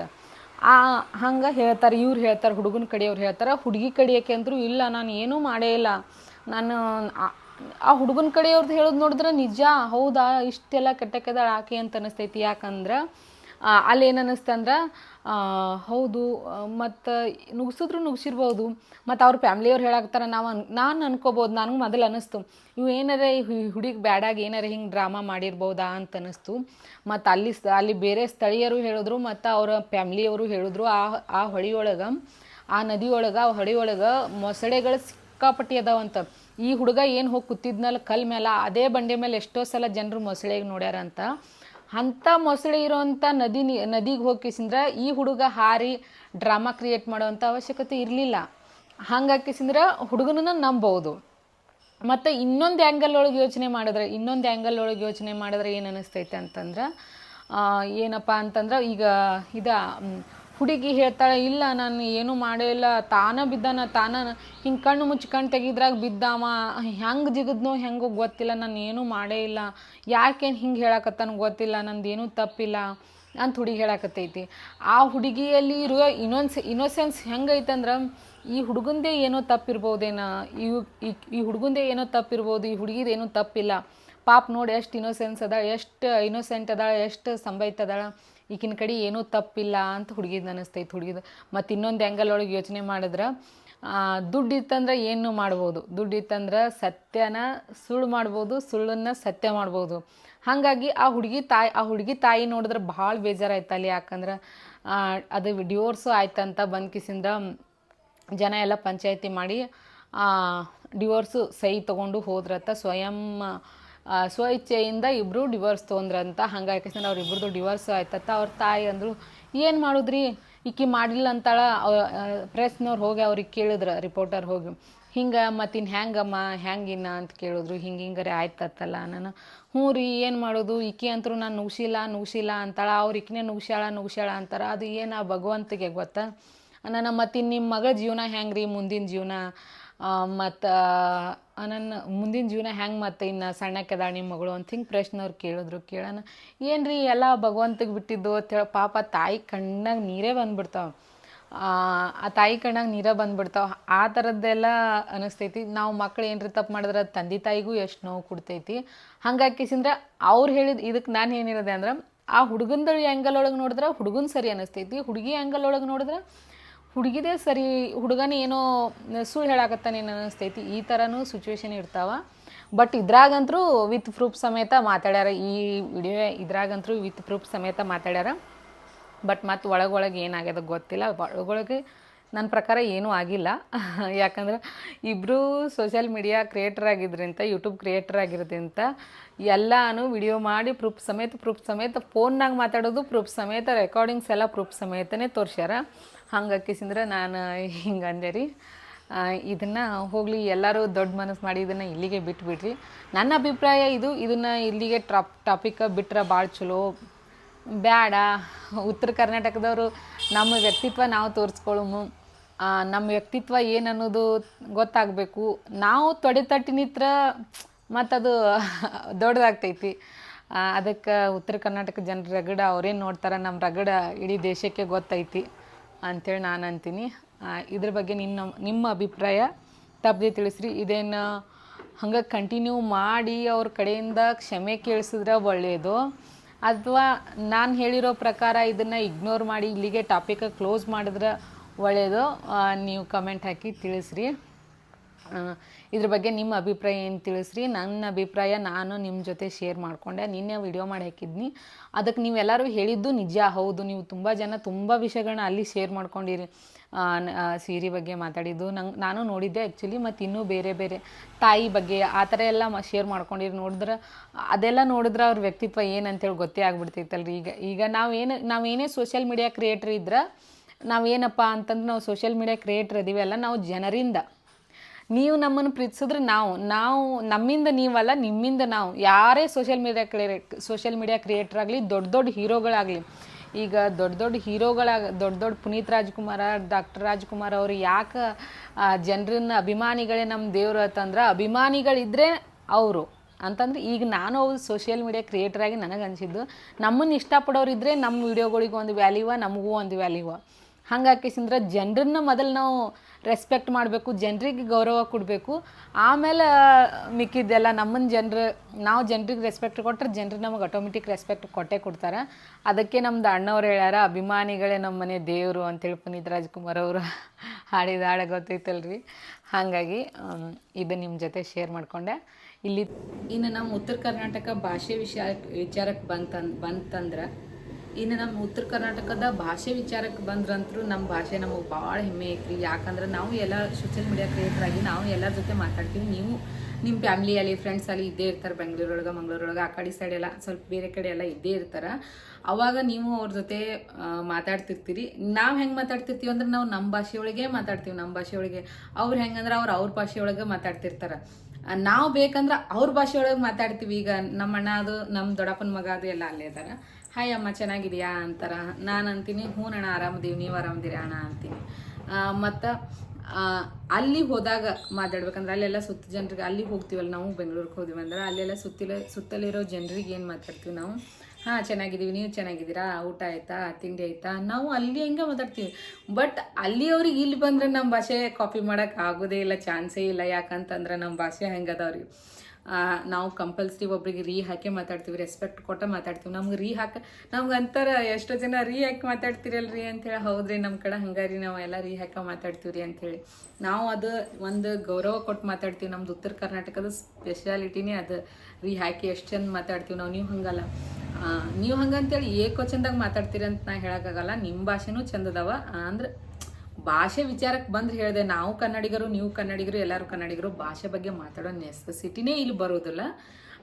ಆ, ಹಂಗೆ ಹೇಳ್ತಾರೆ, ಇವ್ರು ಹೇಳ್ತಾರೆ, ಹುಡುಗನ ಕಡೆಯವ್ರು ಹೇಳ್ತಾರೆ ಹುಡುಗಿ ಕಡಿಯಕ್ಕೆ ಅಂದ್ರು, ಇಲ್ಲ, ನಾನು ಏನೂ ಮಾಡೇ ಇಲ್ಲ. ನಾನು, ಆ- ಹುಡುಗನ ಕಡೆಯವ್ರದ್ದು ಹೇಳೋದು ನೋಡಿದ್ರೆ ನಿಜ, ಹೌದಾ, ಇಷ್ಟೆಲ್ಲ ಕೆಟ್ಟಕ್ಕೆದಾಳ ಆಕೆ ಅಂತ ಅನಿಸ್ತೈತಿ. ಯಾಕಂದ್ರೆ ಅಲ್ಲಿ ಏನು ಅನ್ನಿಸ್ತಂದ್ರೆ ಹೌದು ಮತ್ತು ನುಗ್ಸಿದ್ರು ನುಗ್ಸಿರ್ಬೋದು. ಮತ್ತು ಅವ್ರ ಫ್ಯಾಮ್ಲಿಯವ್ರು ಹೇಳಾಕ್ತಾರೆ ನಾವು ಅನ್, ನಾನು ಅನ್ಕೋಬೋದು, ನನಗೆ ಮೊದಲು ಅನ್ನಿಸ್ತು. ಇವು ಏನಾರ ಹುಡುಗಿ ಬ್ಯಾಡಾಗಿ ಏನಾರ ಹಿಂಗೆ ಡ್ರಾಮಾ ಮಾಡಿರ್ಬೋದಾ ಅಂತ ಅನ್ನಿಸ್ತು. ಮತ್ತು ಅಲ್ಲಿ ಅಲ್ಲಿ ಬೇರೆ ಸ್ಥಳೀಯರು ಹೇಳಿದ್ರು, ಮತ್ತು ಅವರ ಫ್ಯಾಮ್ಲಿಯವರು ಹೇಳಿದ್ರು, ಆ ಆ ಹೊಳಿಯೊಳಗೆ, ಆ ನದಿಯೊಳಗೆ, ಆ ಹೊಳಿಯೊಳಗೆ ಮೊಸಳೆಗಳು ಸಿಕ್ಕಾಪಟ್ಟಿ ಅದಾವಂತ ಈ ಹುಡುಗ ಏನು ಹೋಗಿ ಕೂತಿದ್ನಲ್ಲ ಕಲ್ ಮೇಲೆ ಅದೇ ಬಂಡೆ ಮೇಲೆ ಎಷ್ಟೋ ಸಲ ಜನರು ಮೊಸಳೆಗೆ ನೋಡ್ಯಾರಂತ ಅಂಥ ಮೊಸಳೆ ಇರೋವಂಥ ನದಿ ನದಿಗೆ ಹೋಗಿಸಿಂದ್ರೆ ಈ ಹುಡುಗ ಹಾರಿ ಡ್ರಾಮಾ ಕ್ರಿಯೇಟ್ ಮಾಡೋವಂಥ ಅವಶ್ಯಕತೆ ಇರಲಿಲ್ಲ. ಹಂಗಾಕಿಸಿಂದ್ರೆ ಹುಡುಗನನ್ನ ನಂಬೋದು. ಮತ್ತು ಇನ್ನೊಂದು ಆ್ಯಂಗಲ್ ಒಳಗೆ ಯೋಚನೆ ಮಾಡಿದ್ರೆ, ಇನ್ನೊಂದು ಆ್ಯಂಗಲ್ ಒಳಗೆ ಯೋಚನೆ ಮಾಡಿದ್ರೆ ಏನು ಅನಿಸ್ತೈತೆ ಅಂತಂದ್ರೆ ಏನಪ್ಪ ಅಂತಂದ್ರೆ ಈಗ ಇದ ಹುಡುಗಿ ಹೇಳ್ತಾಳೆ, ಇಲ್ಲ, ನಾನು ಏನೂ ಮಾಡೇ ಇಲ್ಲ, ತಾನ ಬಿದ್ದಾನ, ತಾನ ಹಿಂಗೆ ಕಣ್ಣು ಮುಚ್ಚಿ ಕಣ್ಣು ತೆಗಿದ್ರಾಗ ಬಿದ್ದಾವ, ಹೆಂಗೆ ಜಿಗದ್ನೋ, ಹೆಂಗೋ ಗೊತ್ತಿಲ್ಲ, ನಾನು ಏನೂ ಮಾಡೇ ಇಲ್ಲ ಯಾಕೇನು ಹಿಂಗೆ ಹೇಳಕತ್ತಾನ ಗೊತ್ತಿಲ್ಲ ನಂದು ಏನೂ ತಪ್ಪಿಲ್ಲ, ಅಂತ ಹುಡುಗಿ ಹೇಳಕತ್ತೈತಿ. ಆ ಹುಡುಗಿಯಲ್ಲಿ ಇರುವ ಇನ್ನೊನ್ಸ್ ಇನ್ನೋಸೆನ್ಸ್ ಹೆಂಗೈತಂದ್ರೆ, ಈ ಹುಡುಗಂದೇ ಏನೋ ತಪ್ಪಿರ್ಬೋದೇನ ಇವು ಈ- ಹುಡುಗಂದೇ ಏನೋ ತಪ್ಪಿರ್ಬೋದು, ಈ ಹುಡುಗಿದ ಏನೂ ತಪ್ಪಿಲ್ಲ. ಪಾಪ ನೋಡಿ ಎಷ್ಟು ಇನೋಸೆನ್ಸ್ ಅದ ಎಷ್ಟು ಇನೋಸೆಂಟ್ ಅದಾಳೆ, ಎಷ್ಟು ಸಂಬೈತ್ ಅದಾಳ. ಈಕಿನ ಕಡೆ ಏನೂ ತಪ್ಪಿಲ್ಲ ಅಂತ ಹುಡುಗಿದ್ ಅನಿಸ್ತೈತೆ ಹುಡುಗಿದ. ಮತ್ತು ಇನ್ನೊಂದು ಆ್ಯಂಗಲ್ ಒಳಗೆ ಯೋಚನೆ ಮಾಡಿದ್ರೆ ದುಡ್ಡು ಇತ್ತಂದ್ರೆ ಏನು ಮಾಡ್ಬೋದು? ದುಡ್ಡು ಇತ್ತಂದ್ರೆ ಸತ್ಯನ ಸುಳ್ಳು ಮಾಡ್ಬೋದು, ಸುಳ್ಳನ್ನು ಸತ್ಯ ಮಾಡ್ಬೋದು. ಹಾಗಾಗಿ ಆ ಹುಡುಗಿ ತಾಯಿ, ಆ ಹುಡುಗಿ ತಾಯಿ ನೋಡಿದ್ರೆ ಭಾಳ ಬೇಜಾರಾಯ್ತು ಅಲ್ಲಿ. ಯಾಕಂದ್ರೆ ಅದು ಡಿವೋರ್ಸು ಆಯ್ತಂತ ಬಂದ್ ಕಿಸಿಂದ ಜನ ಎಲ್ಲ ಪಂಚಾಯತಿ ಮಾಡಿ ಡಿವೋರ್ಸು ಸಹಿ ತೊಗೊಂಡು ಹೋದ್ರತ್ತ ಸ್ವಯಂ ಸ್ವ ಇಚ್ಛೆಯಿಂದ ಇಬ್ಬರು ಡಿವೋರ್ಸ್ ಅಂತ ಹಂಗಾಗಿ ಅವ್ರ ಇಬ್ಬರದು ಡಿವೋರ್ಸ್ ಆಯ್ತತ್ತ ಅವ್ರ ತಾಯಿ ಅಂದರು, ಏನು ಮಾಡಿದ್ರಿ? ಈಕಿ ಮಾಡಿಲ್ಲ ಅಂತಾಳ? ಪ್ರೆಸ್ನವ್ರು ಹೋಗಿ ಅವ್ರಿಗೆ ಕೇಳಿದ್ರು ರಿಪೋರ್ಟರ್ ಹೋಗಿ. ಹಿಂಗೆ ಮತ್ತಿನ್ನು ಹ್ಯಾಂಗಮ್ಮ? ಹ್ಯಾಂಗಿನ ಅಂತ ಕೇಳಿದ್ರು. ಹಿಂಗೆ, ಹಿಂಗಾರೆ ಆಯ್ತತ್ತಲ್ಲ ನಾನು ಹ್ಞೂ ರೀ, ಏನು ಮಾಡೋದು? ಈಕಿ ಅಂತರೂ ನಾನು ನುಗ್ಸಿಲ್ಲ ನುಗ್ಸಿಲ್ಲ ಅಂತಾಳ. ಅವ್ರು ಈಕಿನೇ ನುಗ್ಸ್ಯಾಳ ನುಗ್ಸ್ಯಾಳ ಅಂತಾರ. ಅದು ಏನು ಆ ಭಗವಂತಿಗೆ ಗೊತ್ತಾ? ನಾನು ಮತ್ತಿನ್ನು ನಿಮ್ಮ ಮಗಳ ಜೀವನ ಹೆಂಗೆ ರೀ ಮುಂದಿನ ಜೀವನ? ಮತ್ತು ನನ್ನ ಮುಂದಿನ ಜೀವನ ಹೆಂಗೆ ಮತ್ತೆ ಇನ್ನು ಸಣ್ಣಕ್ಕೆದಾಳ ನಿಮ್ಮ ಮಗಳು ಅಂತ ಹಿಂಗೆ ಪ್ರಶ್ನವ್ರು ಕೇಳಿದ್ರು. ಕೇಳೋಣ. ಏನು ರೀ ಎಲ್ಲ ಭಗವಂತಗೆ ಬಿಟ್ಟಿದ್ದು ಅಂತೇಳಿ ಪಾಪ ತಾಯಿ ಕಣ್ಣಾಗ ನೀರೇ ಬಂದ್ಬಿಡ್ತಾವೆ. ಆ ತಾಯಿ ಕಣ್ಣಾಗ ನೀರೇ ಬಂದ್ಬಿಡ್ತಾವೆ. ಆ ಥರದ್ದೆಲ್ಲ ಅನಿಸ್ತೈತಿ. ನಾವು ಮಕ್ಳು ಏನ್ರಿ ತಪ್ಪು ಮಾಡಿದ್ರೆ ತಂದೆ ತಾಯಿಗೂ ಎಷ್ಟು ನೋವು ಕೊಡ್ತೈತಿ. ಹಂಗಾಕಿಸಿಂದ್ರೆ ಅವ್ರು ಹೇಳಿದ ಇದಕ್ಕೆ ನಾನು ಏನಿರೋದೆ ಅಂದ್ರೆ, ಆ ಹುಡುಗಂದ ಆ್ಯಂಗಲ್ ಒಳಗೆ ನೋಡಿದ್ರೆ ಹುಡುಗನ ಸರಿ ಅನಿಸ್ತೈತಿ. ಹುಡುಗಿ ಆ್ಯಂಗಲ್ ಒಳಗೆ ನೋಡಿದ್ರೆ ಹುಡುಗಿದೇ ಸರಿ, ಹುಡುಗನ ಏನೋ ಸುಳ್ಳು ಹೇಳಾಕತ್ತಾನೇನು ಅನಿಸ್ತೈತಿ ಈ ಥರನೂ ಸಿಚುವೇಶನ್ ಇರ್ತಾವ. ಬಟ್ ಇದ್ರಾಗಂತರೂ ವಿತ್ ಪ್ರೂಫ್ ಸಮೇತ ಮಾತಾಡ್ಯಾರ. ಈ ವಿಡಿಯೋ ಇದ್ರಾಗಂತರೂ ವಿತ್ ಪ್ರೂಫ್ ಸಮೇತ ಮಾತಾಡ್ಯಾರ. ಬಟ್ ಮತ್ತು ಒಳಗೊಳಗೆ ಏನಾಗ್ಯದ ಗೊತ್ತಿಲ್ಲ. ಒಳಗೊಳಗೆ ನನ್ನ ಪ್ರಕಾರ ಏನೂ ಆಗಿಲ್ಲ. ಯಾಕಂದ್ರೆ ಇಬ್ಬರು ಸೋಷಿಯಲ್ ಮೀಡಿಯಾ ಕ್ರಿಯೇಟರ್ ಆಗಿದ್ರಿಂದ ಯೂಟ್ಯೂಬ್ ಕ್ರಿಯೇಟರ್ ಆಗಿರೋದ್ರಿಂದ ಎಲ್ಲಾನು ವಿಡಿಯೋ ಮಾಡಿ ಪ್ರೂಫ್ ಸಮೇತ ಪ್ರೂಫ್ ಸಮೇತ ಫೋನ್ನಾಗ ಮಾತಾಡೋದು ಪ್ರೂಫ್ ಸಮೇತ ರೆಕಾರ್ಡಿಂಗ್ಸ್ ಎಲ್ಲ ಪ್ರೂಫ್ ಸಮೇತನೇ ತೋರ್ಸ್ಯಾರ. ಹಂಗೆ ಅಕ್ಕಿಸಿಂದ್ರೆ ನಾನು, ಹಿಂಗೆ ಅಂದೆ ರೀ. ಇದನ್ನು ಹೋಗಲಿ, ಎಲ್ಲರೂ ದೊಡ್ಡ ಮನಸ್ಸು ಮಾಡಿ ಇದನ್ನು ಇಲ್ಲಿಗೆ ಬಿಟ್ಬಿಡ್ರಿ. ನನ್ನ ಅಭಿಪ್ರಾಯ ಇದು, ಇದನ್ನು ಇಲ್ಲಿಗೆ ಟ್ರಾಪ್, ಟಾಪಿಕ್ ಬಿಟ್ರೆ ಭಾಳ ಚಲೋ. ಬೇಡ ಉತ್ತರ ಕರ್ನಾಟಕದವರು ನಮ್ಮ ವ್ಯಕ್ತಿತ್ವ ನಾವು ತೋರಿಸ್ಕೊಳ್ಳೋಮು ನಮ್ಮ ವ್ಯಕ್ತಿತ್ವ ಏನನ್ನೋದು ಗೊತ್ತಾಗಬೇಕು. ನಾವು ತೊಡೆ ತಟ್ಟಿ ನಿತ್ರ ಮತ್ತದು <laughs> ದೊಡ್ಡದಾಗ್ತೈತಿ ಅದಕ್ಕೆ ಉತ್ತರ ಕರ್ನಾಟಕ ಜನರ ರಗಡ ಅವ್ರೇನು ನೋಡ್ತಾರೆ? ನಮ್ಮ ರಗಡ ಇಡೀ ದೇಶಕ್ಕೆ ಗೊತ್ತೈತಿ. ಅಂಥೇಳಿ ನಾನು ಅಂತೀನಿ. ಇದ್ರ ಬಗ್ಗೆ ನಿನ್ನ, ನಿಮ್ಮ ಅಭಿಪ್ರಾಯ ತಪ್ಪದೆ ತಿಳಿಸ್ರಿ. ಇದೇನು ಹಂಗೆ ಕಂಟಿನ್ಯೂ ಮಾಡಿ ಅವ್ರ ಕಡೆಯಿಂದ ಕ್ಷಮೆ ಕೇಳಿಸಿದ್ರೆ ಒಳ್ಳೆಯದು ಅಥವಾ ನಾನು ಹೇಳಿರೋ ಪ್ರಕಾರ ಇದನ್ನು ಇಗ್ನೋರ್ ಮಾಡಿ ಇಲ್ಲಿಗೆ ಟಾಪಿಕ ಕ್ಲೋಸ್ ಮಾಡಿದ್ರೆ ಒಳ್ಳೆಯದು ನೀವು ಕಮೆಂಟ್ ಹಾಕಿ ತಿಳಿಸ್ರಿ. ಇದ್ರ ಬಗ್ಗೆ ನಿಮ್ಮ ಅಭಿಪ್ರಾಯ ಏನು ತಿಳಿಸ್ರಿ? ನನ್ನ ಅಭಿಪ್ರಾಯ ನಾನು ನಿಮ್ಮ ಜೊತೆ ಶೇರ್ ಮಾಡಿಕೊಂಡೆ. ನಿನ್ನೆ ವಿಡಿಯೋ ಮಾಡಿ ಹಾಕಿದ್ನಿ. ಅದಕ್ಕೆ ನೀವೆಲ್ಲರೂ ಹೇಳಿದ್ದು ನಿಜ. ಹೌದು, ನೀವು ತುಂಬ ಜನ ತುಂಬ ವಿಷಯಗಳನ್ನ ಅಲ್ಲಿ ಶೇರ್ ಮಾಡ್ಕೊಂಡಿರಿ. ಸೀರೆ ಬಗ್ಗೆ ಮಾತಾಡಿದ್ದು. ನಂಗೆ, ನಾನು ನೋಡಿದ್ದೆ ಆ್ಯಕ್ಚುಲಿ ಮತ್ತು ಇನ್ನೂ ಬೇರೆ ಬೇರೆ ತಾಯಿ ಬಗ್ಗೆ ಆ ಥರ ಎಲ್ಲ ಮ ಶೇರ್ ಮಾಡ್ಕೊಂಡಿರಿ ನೋಡಿದ್ರೆ, ಅದೆಲ್ಲ ನೋಡಿದ್ರೆ ಅವ್ರ ವ್ಯಕ್ತಿತ್ವ ಏನಂತೇಳಿ ಗೊತ್ತೇ ಆಗ್ಬಿಡ್ತೈತಲ್ರಿ. ಈಗ ಈಗ ನಾವೇನು ನಾವೇನೇ ಸೋಷಿಯಲ್ ಮೀಡಿಯಾ ಕ್ರಿಯೇಟ್ರ್ ಇದ್ರೆ ನಾವೇನಪ್ಪ ಅಂತಂದ್ರೆ ನಾವು ಸೋಷಿಯಲ್ ಮೀಡಿಯಾ ಕ್ರಿಯೇಟ್ರ್ ಅಲ್ಲ, ನಾವು ಜನರಿಂದ. ನೀವು ನಮ್ಮನ್ನು ಪ್ರೀತಿಸಿದ್ರೆ ನಾವು ನಾವು ನಮ್ಮಿಂದ ನೀವಲ್ಲ, ನಿಮ್ಮಿಂದ ನಾವು. ಯಾರೇ social media create social media creator ಆಗಲಿ, ದೊಡ್ಡ ದೊಡ್ಡ ಹೀರೋಗಳಾಗಲಿ, ಈಗ ದೊಡ್ಡ ದೊಡ್ಡ ಹೀರೋಗಳಾಗ, ದೊಡ್ಡ ದೊಡ್ಡ ಪುನೀತ್ ರಾಜ್ಕುಮಾರ ಡಾಕ್ಟರ್ ರಾಜ್ಕುಮಾರ್ ಅವರು ಯಾಕೆ ಜನರನ್ನ ಅಭಿಮಾನಿಗಳೇ ನಮ್ಮ ದೇವರು ಅಂತಂದ್ರೆ ಅಭಿಮಾನಿಗಳಿದ್ರೆ ಅವರು. ಅಂತಂದ್ರೆ ಈಗ ನಾನು ಅವ್ರು ಸೋಷಿಯಲ್ ಮೀಡಿಯಾ ಕ್ರಿಯೇಟರ್ ಆಗಿ ನನಗೆ ಅನಿಸಿದ್ದು, ನಮ್ಮನ್ನು ಇಷ್ಟಪಡೋರಿದ್ರೆ ನಮ್ಮ ವಿಡಿಯೋಗಳಿಗೆ ಒಂದು ವ್ಯಾಲ್ಯೂವ ನಮಗೂ ಒಂದು ವ್ಯಾಲ್ಯೂವ ಹಂಗಾಕಿಸಿಂದ್ರೆ ಜನರನ್ನ ಮೊದಲು ನಾವು ರೆಸ್ಪೆಕ್ಟ್ ಮಾಡಬೇಕು, ಜನರಿಗೆ ಗೌರವ ಕೊಡಬೇಕು. ಆಮೇಲೆ ಮಿಕ್ಕಿದ್ದೆಲ್ಲ ನಮ್ಮನ್ನ ಜನರು, ನಾವು ಜನರಿಗೆ ರೆಸ್ಪೆಕ್ಟ್ ಕೊಟ್ಟರೆ ಜನರು ನಮಗೆ ಆಟೋಮೆಟಿಕ್ ರೆಸ್ಪೆಕ್ಟ್ ಕೊಟ್ಟೇ ಕೊಡ್ತಾರೆ. ಅದಕ್ಕೆ ನಮ್ದು ಅಣ್ಣವ್ರು ಹೇಳ್ಯಾರ, ಅಭಿಮಾನಿಗಳೇ ನಮ್ಮ ಮನೆ ದೇವರು ಅಂತೇಳಿ ಪುನೀತ್ ರಾಜ್ಕುಮಾರ್ ಅವರು ಹಾಡಿದ ಹಾಡ ಗೊತ್ತೈತಲ್ರಿ. ಹಾಗಾಗಿ ಇದು ನಿಮ್ಮ ಜೊತೆ ಶೇರ್ ಮಾಡಿಕೊಂಡೆ. ಇಲ್ಲಿ ಇನ್ನು ನಮ್ಮ ಉತ್ತರ ಕರ್ನಾಟಕ ಭಾಷೆ ವಿಷಯ ವಿಚಾರಕ್ಕೆ ಬಂತಂದ್ ಬಂತಂದ್ರೆ ಇನ್ನು ನಮ್ಮ ಉತ್ತರ ಕರ್ನಾಟಕದ ಭಾಷೆ ವಿಚಾರಕ್ಕೆ ಬಂದ್ರಂತೂ ನಮ್ಮ ಭಾಷೆ ನಮಗೆ ಭಾಳ ಹೆಮ್ಮೆ ಐತ್ರಿ. ಯಾಕಂದ್ರೆ ನಾವು ಎಲ್ಲ ಸೋಷಿಯಲ್ ಮೀಡಿಯಾ ಕ್ರಿಯೇಟರ್ ಆಗಿ ನಾವು ಎಲ್ಲರ ಜೊತೆ ಮಾತಾಡ್ತೀವಿ. ನೀವು ನಿಮ್ಮ ಫ್ಯಾಮ್ಲಿಯಲ್ಲಿ ಫ್ರೆಂಡ್ಸ್ ಅಲ್ಲಿ ಇದ್ದೇ ಇರ್ತಾರೆ. ಬೆಂಗಳೂರೊಳಗೆ, ಮಂಗಳೂರೊಳಗೆ, ಆ ಕಡೆ ಸೈಡ್ ಎಲ್ಲ ಸ್ವಲ್ಪ ಬೇರೆ ಕಡೆ ಎಲ್ಲ ಇದ್ದೇ ಇರ್ತಾರೆ. ಅವಾಗ ನೀವು ಅವ್ರ ಜೊತೆ ಮಾತಾಡ್ತಿರ್ತೀರಿ. ನಾವು ಹೆಂಗೆ ಮಾತಾಡ್ತಿರ್ತೀವಿ ಅಂದ್ರೆ ನಾವು ನಮ್ಮ ಭಾಷೆಯೊಳಗೆ ಮಾತಾಡ್ತೀವಿ. ನಮ್ಮ ಭಾಷೆಯೊಳಗೆ ಅವ್ರು ಹೆಂಗಂದ್ರೆ ಅವ್ರು ಅವ್ರ ಭಾಷೆಯೊಳಗೆ ಮಾತಾಡ್ತಿರ್ತಾರೆ. ನಾವು ಬೇಕಂದ್ರೆ ಅವ್ರ ಭಾಷೆಯೊಳಗೆ ಮಾತಾಡ್ತೀವಿ. ಈಗ ನಮ್ಮ ಅಣ್ಣ ಅದು ನಮ್ಮ ದೊಡ್ಡಪ್ಪನ ಮಗ ಅದು ಎಲ್ಲ ಅಲ್ಲೇ ಇದಾರೆ. ಹಾಯ್ ಅಮ್ಮ ಚೆನ್ನಾಗಿದೆಯಾ ಅಂತಾರ. ನಾನು ಅಂತೀನಿ ಹ್ಞೂ ಅಣ್ಣ, ಆರಾಮದೀವಿ. ನೀವು ಆರಾಮದಿರಾ ಅಣ್ಣ? ಅಂತೀನಿ. ಮತ್ತು ಅಲ್ಲಿ ಹೋದಾಗ ಮಾತಾಡ್ಬೇಕಂದ್ರೆ ಅಲ್ಲೆಲ್ಲ ಸುತ್ತ ಜನರಿಗೆ, ಅಲ್ಲಿ ಹೋಗ್ತೀವಲ್ಲ ನಾವು, ಬೆಂಗಳೂರಿಗೆ ಹೋದ್ವಿ ಅಂದ್ರೆ, ಅಲ್ಲೆಲ್ಲ ಸುತ್ತಿಲ, ಸುತ್ತಲಿರೋ ಜನರಿಗೆ ಏನು ಮಾತಾಡ್ತೀವಿ ನಾವು? ಹಾಂ, ಚೆನ್ನಾಗಿದ್ದೀವಿ. ನೀವು ಚೆನ್ನಾಗಿದ್ದೀರಾ? ಊಟ ಆಯ್ತಾ? ತಿಂಡಿ ಆಯ್ತಾ? ನಾವು ಅಲ್ಲಿ ಹೆಂಗೆ ಮಾತಾಡ್ತೀವಿ. ಬಟ್ ಅಲ್ಲಿ ಅವ್ರಿಗೆ ಇಲ್ಲಿ ಬಂದ್ರೆ ನಮ್ಮ ಭಾಷೆ ಕಾಪಿ ಮಾಡೋಕೆ ಆಗೋದೇ ಇಲ್ಲ, ಚಾನ್ಸೇ ಇಲ್ಲ. ಯಾಕಂತಂದ್ರೆ ನಮ್ಮ ಭಾಷೆ ಹೆಂಗದವ್ರಿಗೆ. ನಾವು ಕಂಪಲ್ಸರಿ ಒಬ್ರಿಗೆ ರೀ ಹಾಕಿ ಮಾತಾಡ್ತೀವಿ ರೆಸ್ಪೆಕ್ಟ್ ಕೊಟ್ಟು ಮಾತಾಡ್ತೀವಿ. ನಮ್ಗೆ ರೀ ಹಾಕ, ನಮ್ಗೆ ಅಂತಾರ ಎಷ್ಟೋ ಜನ ರೀ ಹಾಕಿ ಮಾತಾಡ್ತೀರಲ್ರಿ ಅಂತೇಳಿ ಹೌದ್ರಿ ನಮ್ಮ ಕಡೆ ಹಂಗಾರಿ ನಾವು ಎಲ್ಲ ರೀ ಹಾಕಿ ಮಾತಾಡ್ತೀವಿ ರೀ ಅಂಥೇಳಿ. ನಾವು ಅದು ಒಂದು ಗೌರವ ಕೊಟ್ಟು ಮಾತಾಡ್ತೀವಿ, ನಮ್ದು ಉತ್ತರ ಕರ್ನಾಟಕದ ಸ್ಪೆಷಾಲಿಟಿನೇ ಅದು ರೀ ಹಾಕಿ ಎಷ್ಟು ಚಂದ ಮಾತಾಡ್ತೀವಿ ನಾವು, ನೀವು ಹಂಗಲ್ಲ. ನೀವು ಹಂಗಂತೇಳಿ ಚಂದಾಗಿ ಮಾತಾಡ್ತೀರಿ ಅಂತ ನಾ ಹೇಳೋಕ್ಕಾಗಲ್ಲ ನಿಮ್ಮ ಭಾಷೆನೂ ಚಂದದವ ಅಂದ್ರೆ ಭಾಷೆ ವಿಚಾರಕ್ಕೆ ಬಂದ್ರೆ ಹೇಳಿದೆ, ನಾವು ಕನ್ನಡಿಗರು, ನೀವು ಕನ್ನಡಿಗರು, ಎಲ್ಲರೂ ಕನ್ನಡಿಗರು ಭಾಷೆ ಬಗ್ಗೆ ಮಾತಾಡೋ ನೆಸೆಸಿಟಿನೇ ಇಲ್ಲಿ ಬರೋದಿಲ್ಲ.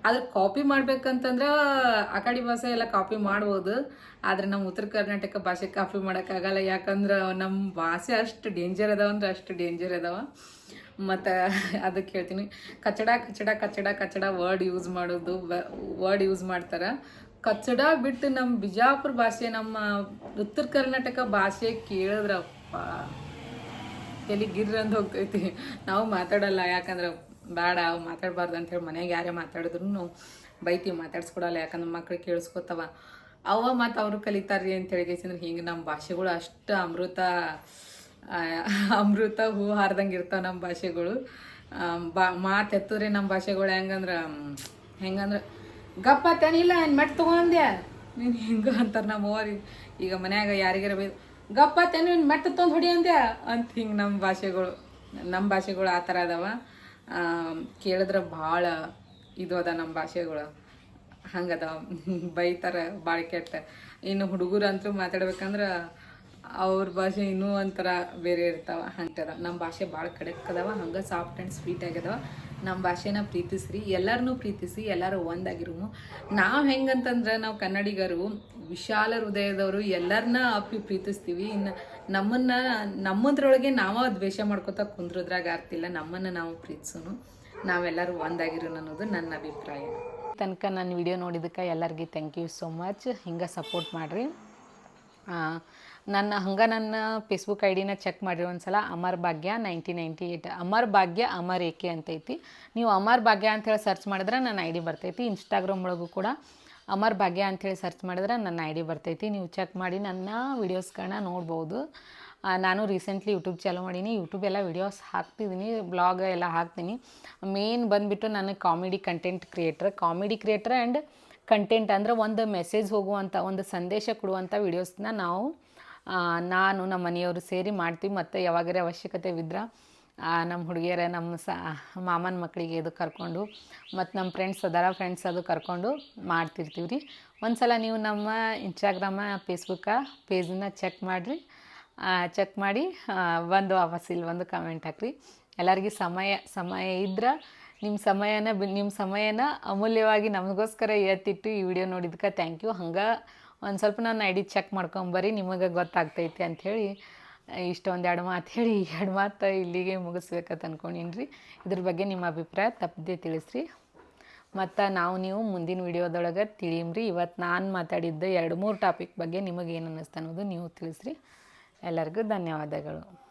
ಆದ್ರೆ ಕಾಪಿ ಮಾಡ್ಬೇಕಂತಂದ್ರೆ ಆ ಕಡೆ ಭಾಷೆ ಎಲ್ಲ ಕಾಪಿ ಮಾಡ್ಬೋದು. ಆದ್ರೆ ನಮ್ಮ ಉತ್ತರ ಕರ್ನಾಟಕ ಭಾಷೆ ಕಾಪಿ ಮಾಡೋಕ್ಕಾಗಲ್ಲ ಯಾಕಂದ್ರೆ ನಮ್ಮ ಭಾಷೆ ಅಷ್ಟು ಡೇಂಜರ್ ಅದಾವ ಅಂದ್ರೆ ಅಷ್ಟು ಡೇಂಜರ್ ಅದಾವ. ಮತ್ತು ಅದಕ್ಕೆ ಹೇಳ್ತೀನಿ ಕಚಡ ಕಚಡ ಕಚಡ ಕಚಡ ವರ್ಡ್ ಯೂಸ್ ಮಾಡೋದು ವರ್ಡ್ ಯೂಸ್ ಮಾಡ್ತಾರೆ. ಕಚಡ ಬಿಟ್ಟು ನಮ್ಮ ಬಿಜಾಪುರ ಭಾಷೆ, ನಮ್ಮ ಉತ್ತರ ಕರ್ನಾಟಕ ಭಾಷೆ ಕೇಳಿದ್ರಪ್ಪ ಗಿರ್ ಅಂತ ಹೋಗ್ತೈತಿ. ನಾವು ಮಾತಾಡಲ್ಲ, ಯಾಕಂದ್ರೆ ಬೇಡ ಮಾತಾಡಬಾರ್ದು ಅಂತೇಳಿ ಮನೆಗೆ ಯಾರೇ ಮಾತಾಡಿದ್ರು ಬೈತೀವಿ, ಮಾತಾಡ್ಸ್ಕೊಡಲ್ಲ, ಯಾಕಂದ್ರೆ ಮಕ್ಳು ಕೇಳಿಸ್ಕೊತಾವ. ಅವ ಮತ್ತು ಅವರು ಕಲಿತಾರ್ರಿ ಅಂತೇಳಿ ಗೇಸಂದ್ರೆ ಹಿಂಗೆ ನಮ್ಮ ಭಾಷೆಗಳು ಅಷ್ಟು ಅಮೃತ ಅಮೃತ ಹೂ ಹಾರ್ದಂಗೆ ಇರ್ತಾವ ನಮ್ಮ ಭಾಷೆಗಳು. ಬಾ, ಮಾತು ಎತ್ತಿದ್ರೆ ನಮ್ಮ ಭಾಷೆಗಳು ಹೆಂಗಂದ್ರೆ, ಹೆಂಗಂದ್ರ, ಗಪ್ಪ ತನಿಲ್ಲ ಮೆಟ್ ತೊಗೊಂಡ್ಯಾ ನೀನು ಹಿಂಗೆ ಅಂತಾರೆ ನಮ್ಮ ಅವ್ರಿಗೆ ಈಗ ಮನ್ಯಾಗ ಯಾರಿಗಾರ ಬೈ ಗಪ್ಪ ತನಿ ಮೆಟ್ಟ ತಂದು ಹೊಡಿ ಅಂದ್ಯ ಅಂತ ಹಿಂಗೆ ನಮ್ಮ ಭಾಷೆಗಳು ನಮ್ಮ ಭಾಷೆಗಳು ಆ ಥರ ಅದಾವ. ಕೇಳಿದ್ರೆ ಭಾಳ ಇದು ಅದ ನಮ್ಮ ಭಾಷೆಗಳು. ಹಂಗದ <laughs> ಬೈತಾರೆ, ಭಾಳ ಕೆಟ್ಟ. ಇನ್ನು ಹುಡುಗರು ಅಂತೂ ಮಾತಾಡ್ಬೇಕಂದ್ರೆ ಅವ್ರ ಭಾಷೆ ಇನ್ನೂ ಒಂಥರ ಬೇರೆ ಇರ್ತಾವ. ಹಂಗದ ನಮ್ಮ ಭಾಷೆ ಭಾಳ ಕಡಕ್ಕದವ ಹಂಗೆ ಸಾಫ್ಟ್ ಆ್ಯಂಡ್ ಸ್ವೀಟ್ ಆಗ್ಯದವ ನಮ್ಮ ಭಾಷೆನ ಪ್ರೀತಿಸ್ರಿ. ಎಲ್ಲರನ್ನೂ ಪ್ರೀತಿಸಿ, ಎಲ್ಲರೂ ಒಂದಾಗಿರು ನಾವು ಹೆಂಗಂತಂದ್ರೆ ನಾವು ಕನ್ನಡಿಗರು ವಿಶಾಲ ಹೃದಯದವರು ಎಲ್ಲರನ್ನ ಅಪ್ಪಿ ಪ್ರೀತಿಸ್ತೀವಿ. ಇನ್ನು ನಮ್ಮನ್ನ, ನಮ್ಮದ್ರೊಳಗೆ ನಾವ ದ್ವೇಷ ಮಾಡ್ಕೋತಾ ಕುಂದ್ರದ್ರಾಗ ಆಗ್ತಿಲ್ಲ ನಮ್ಮನ್ನು ನಾವು ಪ್ರೀತಿಸೋನು. ನಾವೆಲ್ಲರೂ ಒಂದಾಗಿರೋಣ ಅನ್ನೋದು ನನ್ನ ಅಭಿಪ್ರಾಯ. ತನಕ ನನ್ನ ವಿಡಿಯೋ ನೋಡಿದ್ದಕ್ಕೆ ಎಲ್ಲರಿಗೆ ಥ್ಯಾಂಕ್ ಯು ಸೋ ಮಚ್ ಹಿಂಗೆ ಸಪೋರ್ಟ್ ಮಾಡಿರಿ. ನನ್ನ ಹಂಗೆ ನನ್ನ ಫೇಸ್ಬುಕ್ ಐ ಡಿನ ಚೆಕ್ ಮಾಡಿರಿ ಒಂದ್ಸಲ. ಅಮರ್ ಭಾಗ್ಯ ನೈಂಟಿ ನೈಂಟಿ ಏಯ್ಟ್ ಅಮರ್ ಭಾಗ್ಯ ಅಮರ್ ಏಕೆ ಅಂತೈತಿ. ನೀವು ಅಮರ್ ಭಾಗ್ಯ ಅಂತೇಳಿ ಸರ್ಚ್ ಮಾಡಿದ್ರೆ ನನ್ನ ಐ ಡಿ ಬರ್ತೈತಿ. ಇನ್ಸ್ಟಾಗ್ರಾಮ್ ಒಳಗೂ ಕೂಡ. ಅಮರ್ ಭಾಗ್ಯ ಅಂಥೇಳಿ ಸರ್ಚ್ ಮಾಡಿದ್ರೆ ನನ್ನ ಐ ಡಿ ಬರ್ತೈತಿ. ನೀವು ಚೆಕ್ ಮಾಡಿ ನನ್ನ ವೀಡಿಯೋಸ್ಗಳನ್ನ ನೋಡ್ಬೋದು. ನಾನು ರೀಸೆಂಟ್ಲಿ ಯೂಟ್ಯೂಬ್ ಚಾಲೂ ಮಾಡೀನಿ. ಯೂಟ್ಯೂಬ್ ಎಲ್ಲ ವೀಡಿಯೋಸ್ ಹಾಕ್ತಿದ್ದೀನಿ ಬ್ಲಾಗ್ ಎಲ್ಲ ಹಾಕ್ತೀನಿ. ಮೇನ್ ಬಂದುಬಿಟ್ಟು ನಾನು comedy content creator comedy creator and content ಅಂದರೆ ಒಂದು ಮೆಸೇಜ್ ಹೋಗುವಂಥ ಒಂದು ಸಂದೇಶ ಕೊಡುವಂಥ ವೀಡಿಯೋಸ್ನ ನಾವು ನಾನು ನಮ್ಮ ಮನೆಯವರು ಸೇರಿ ಮಾಡ್ತೀವಿ. ಮತ್ತು ಯಾವಾಗರೇ ಅವಶ್ಯಕತೆ ಬಿದ್ರೆ ನಮ್ಮ ಹುಡುಗಿಯರ ನಮ್ಮ ಸ, ಮಾಮನ ಮಕ್ಕಳಿಗೆ ಇದು ಕರ್ಕೊಂಡು ಮತ್ತು ನಮ್ಮ ಫ್ರೆಂಡ್ಸ್ ಅದರ ಫ್ರೆಂಡ್ಸ್ ಅದು ಕರ್ಕೊಂಡು ಮಾಡ್ತಿರ್ತೀವಿ ರೀ ಒಂದು ಸಲ ನೀವು ನಮ್ಮ ಇನ್ಸ್ಟಾಗ್ರಾಮ ಫೇಸ್ಬುಕ್ಕ ಪೇಜನ್ನ ಚೆಕ್ ಮಾಡಿರಿ. ಚೆಕ್ ಮಾಡಿ ಒಂದು ವಾಪಸ್ ಇಲ್ಲಿ ಒಂದು ಕಮೆಂಟ್ ಹಾಕ್ರಿ. ಎಲ್ಲರಿಗೂ ಸಮಯ ಸಮಯ ಇದ್ರೆ ನಿಮ್ಮ ಸಮಯನ ನಿಮ್ಮ ಸಮಯನ ಅಮೂಲ್ಯವಾಗಿ ನಮಗೋಸ್ಕರ ಎತ್ತಿಟ್ಟು ಈ ವಿಡಿಯೋ ನೋಡಿದ್ಕೆ ಥ್ಯಾಂಕ್ ಯು ಹಂಗೆ ಒಂದು ಸ್ವಲ್ಪ ನಾನು ಐ ಡಿ ಚೆಕ್ ಮಾಡ್ಕೊಂಬರ್ರಿ ನಿಮಗೆ ಗೊತ್ತಾಗ್ತೈತಿ ಅಂಥೇಳಿ ಇಷ್ಟೊಂದು ಎರಡು ಮಾತು ಹೇಳಿ ಎರಡು ಮಾತು ಇಲ್ಲಿಗೆ ಮುಗಿಸ್ಬೇಕಂತ ಅಂದ್ಕೊಂಡಿನ್ರಿ ರೀ ಇದ್ರ ಬಗ್ಗೆ ನಿಮ್ಮ ಅಭಿಪ್ರಾಯ ತಪ್ಪದೆ ತಿಳಿಸ್ರಿ. ಮತ್ತು ನಾವು ನೀವು ಮುಂದಿನ ವಿಡಿಯೋದೊಳಗೆ ತಿಳಿಮ್ರಿ. ಇವತ್ತು ನಾನು ಮಾತಾಡಿದ್ದ ಎರಡು ಮೂರು ಟಾಪಿಕ್ ಬಗ್ಗೆ ನಿಮಗೆ ಏನು ಅನ್ನಿಸ್ತು ಅನ್ನೋದು ನೀವು ತಿಳಿಸ್ರಿ. ಎಲ್ಲರಿಗೂ ಧನ್ಯವಾದಗಳು.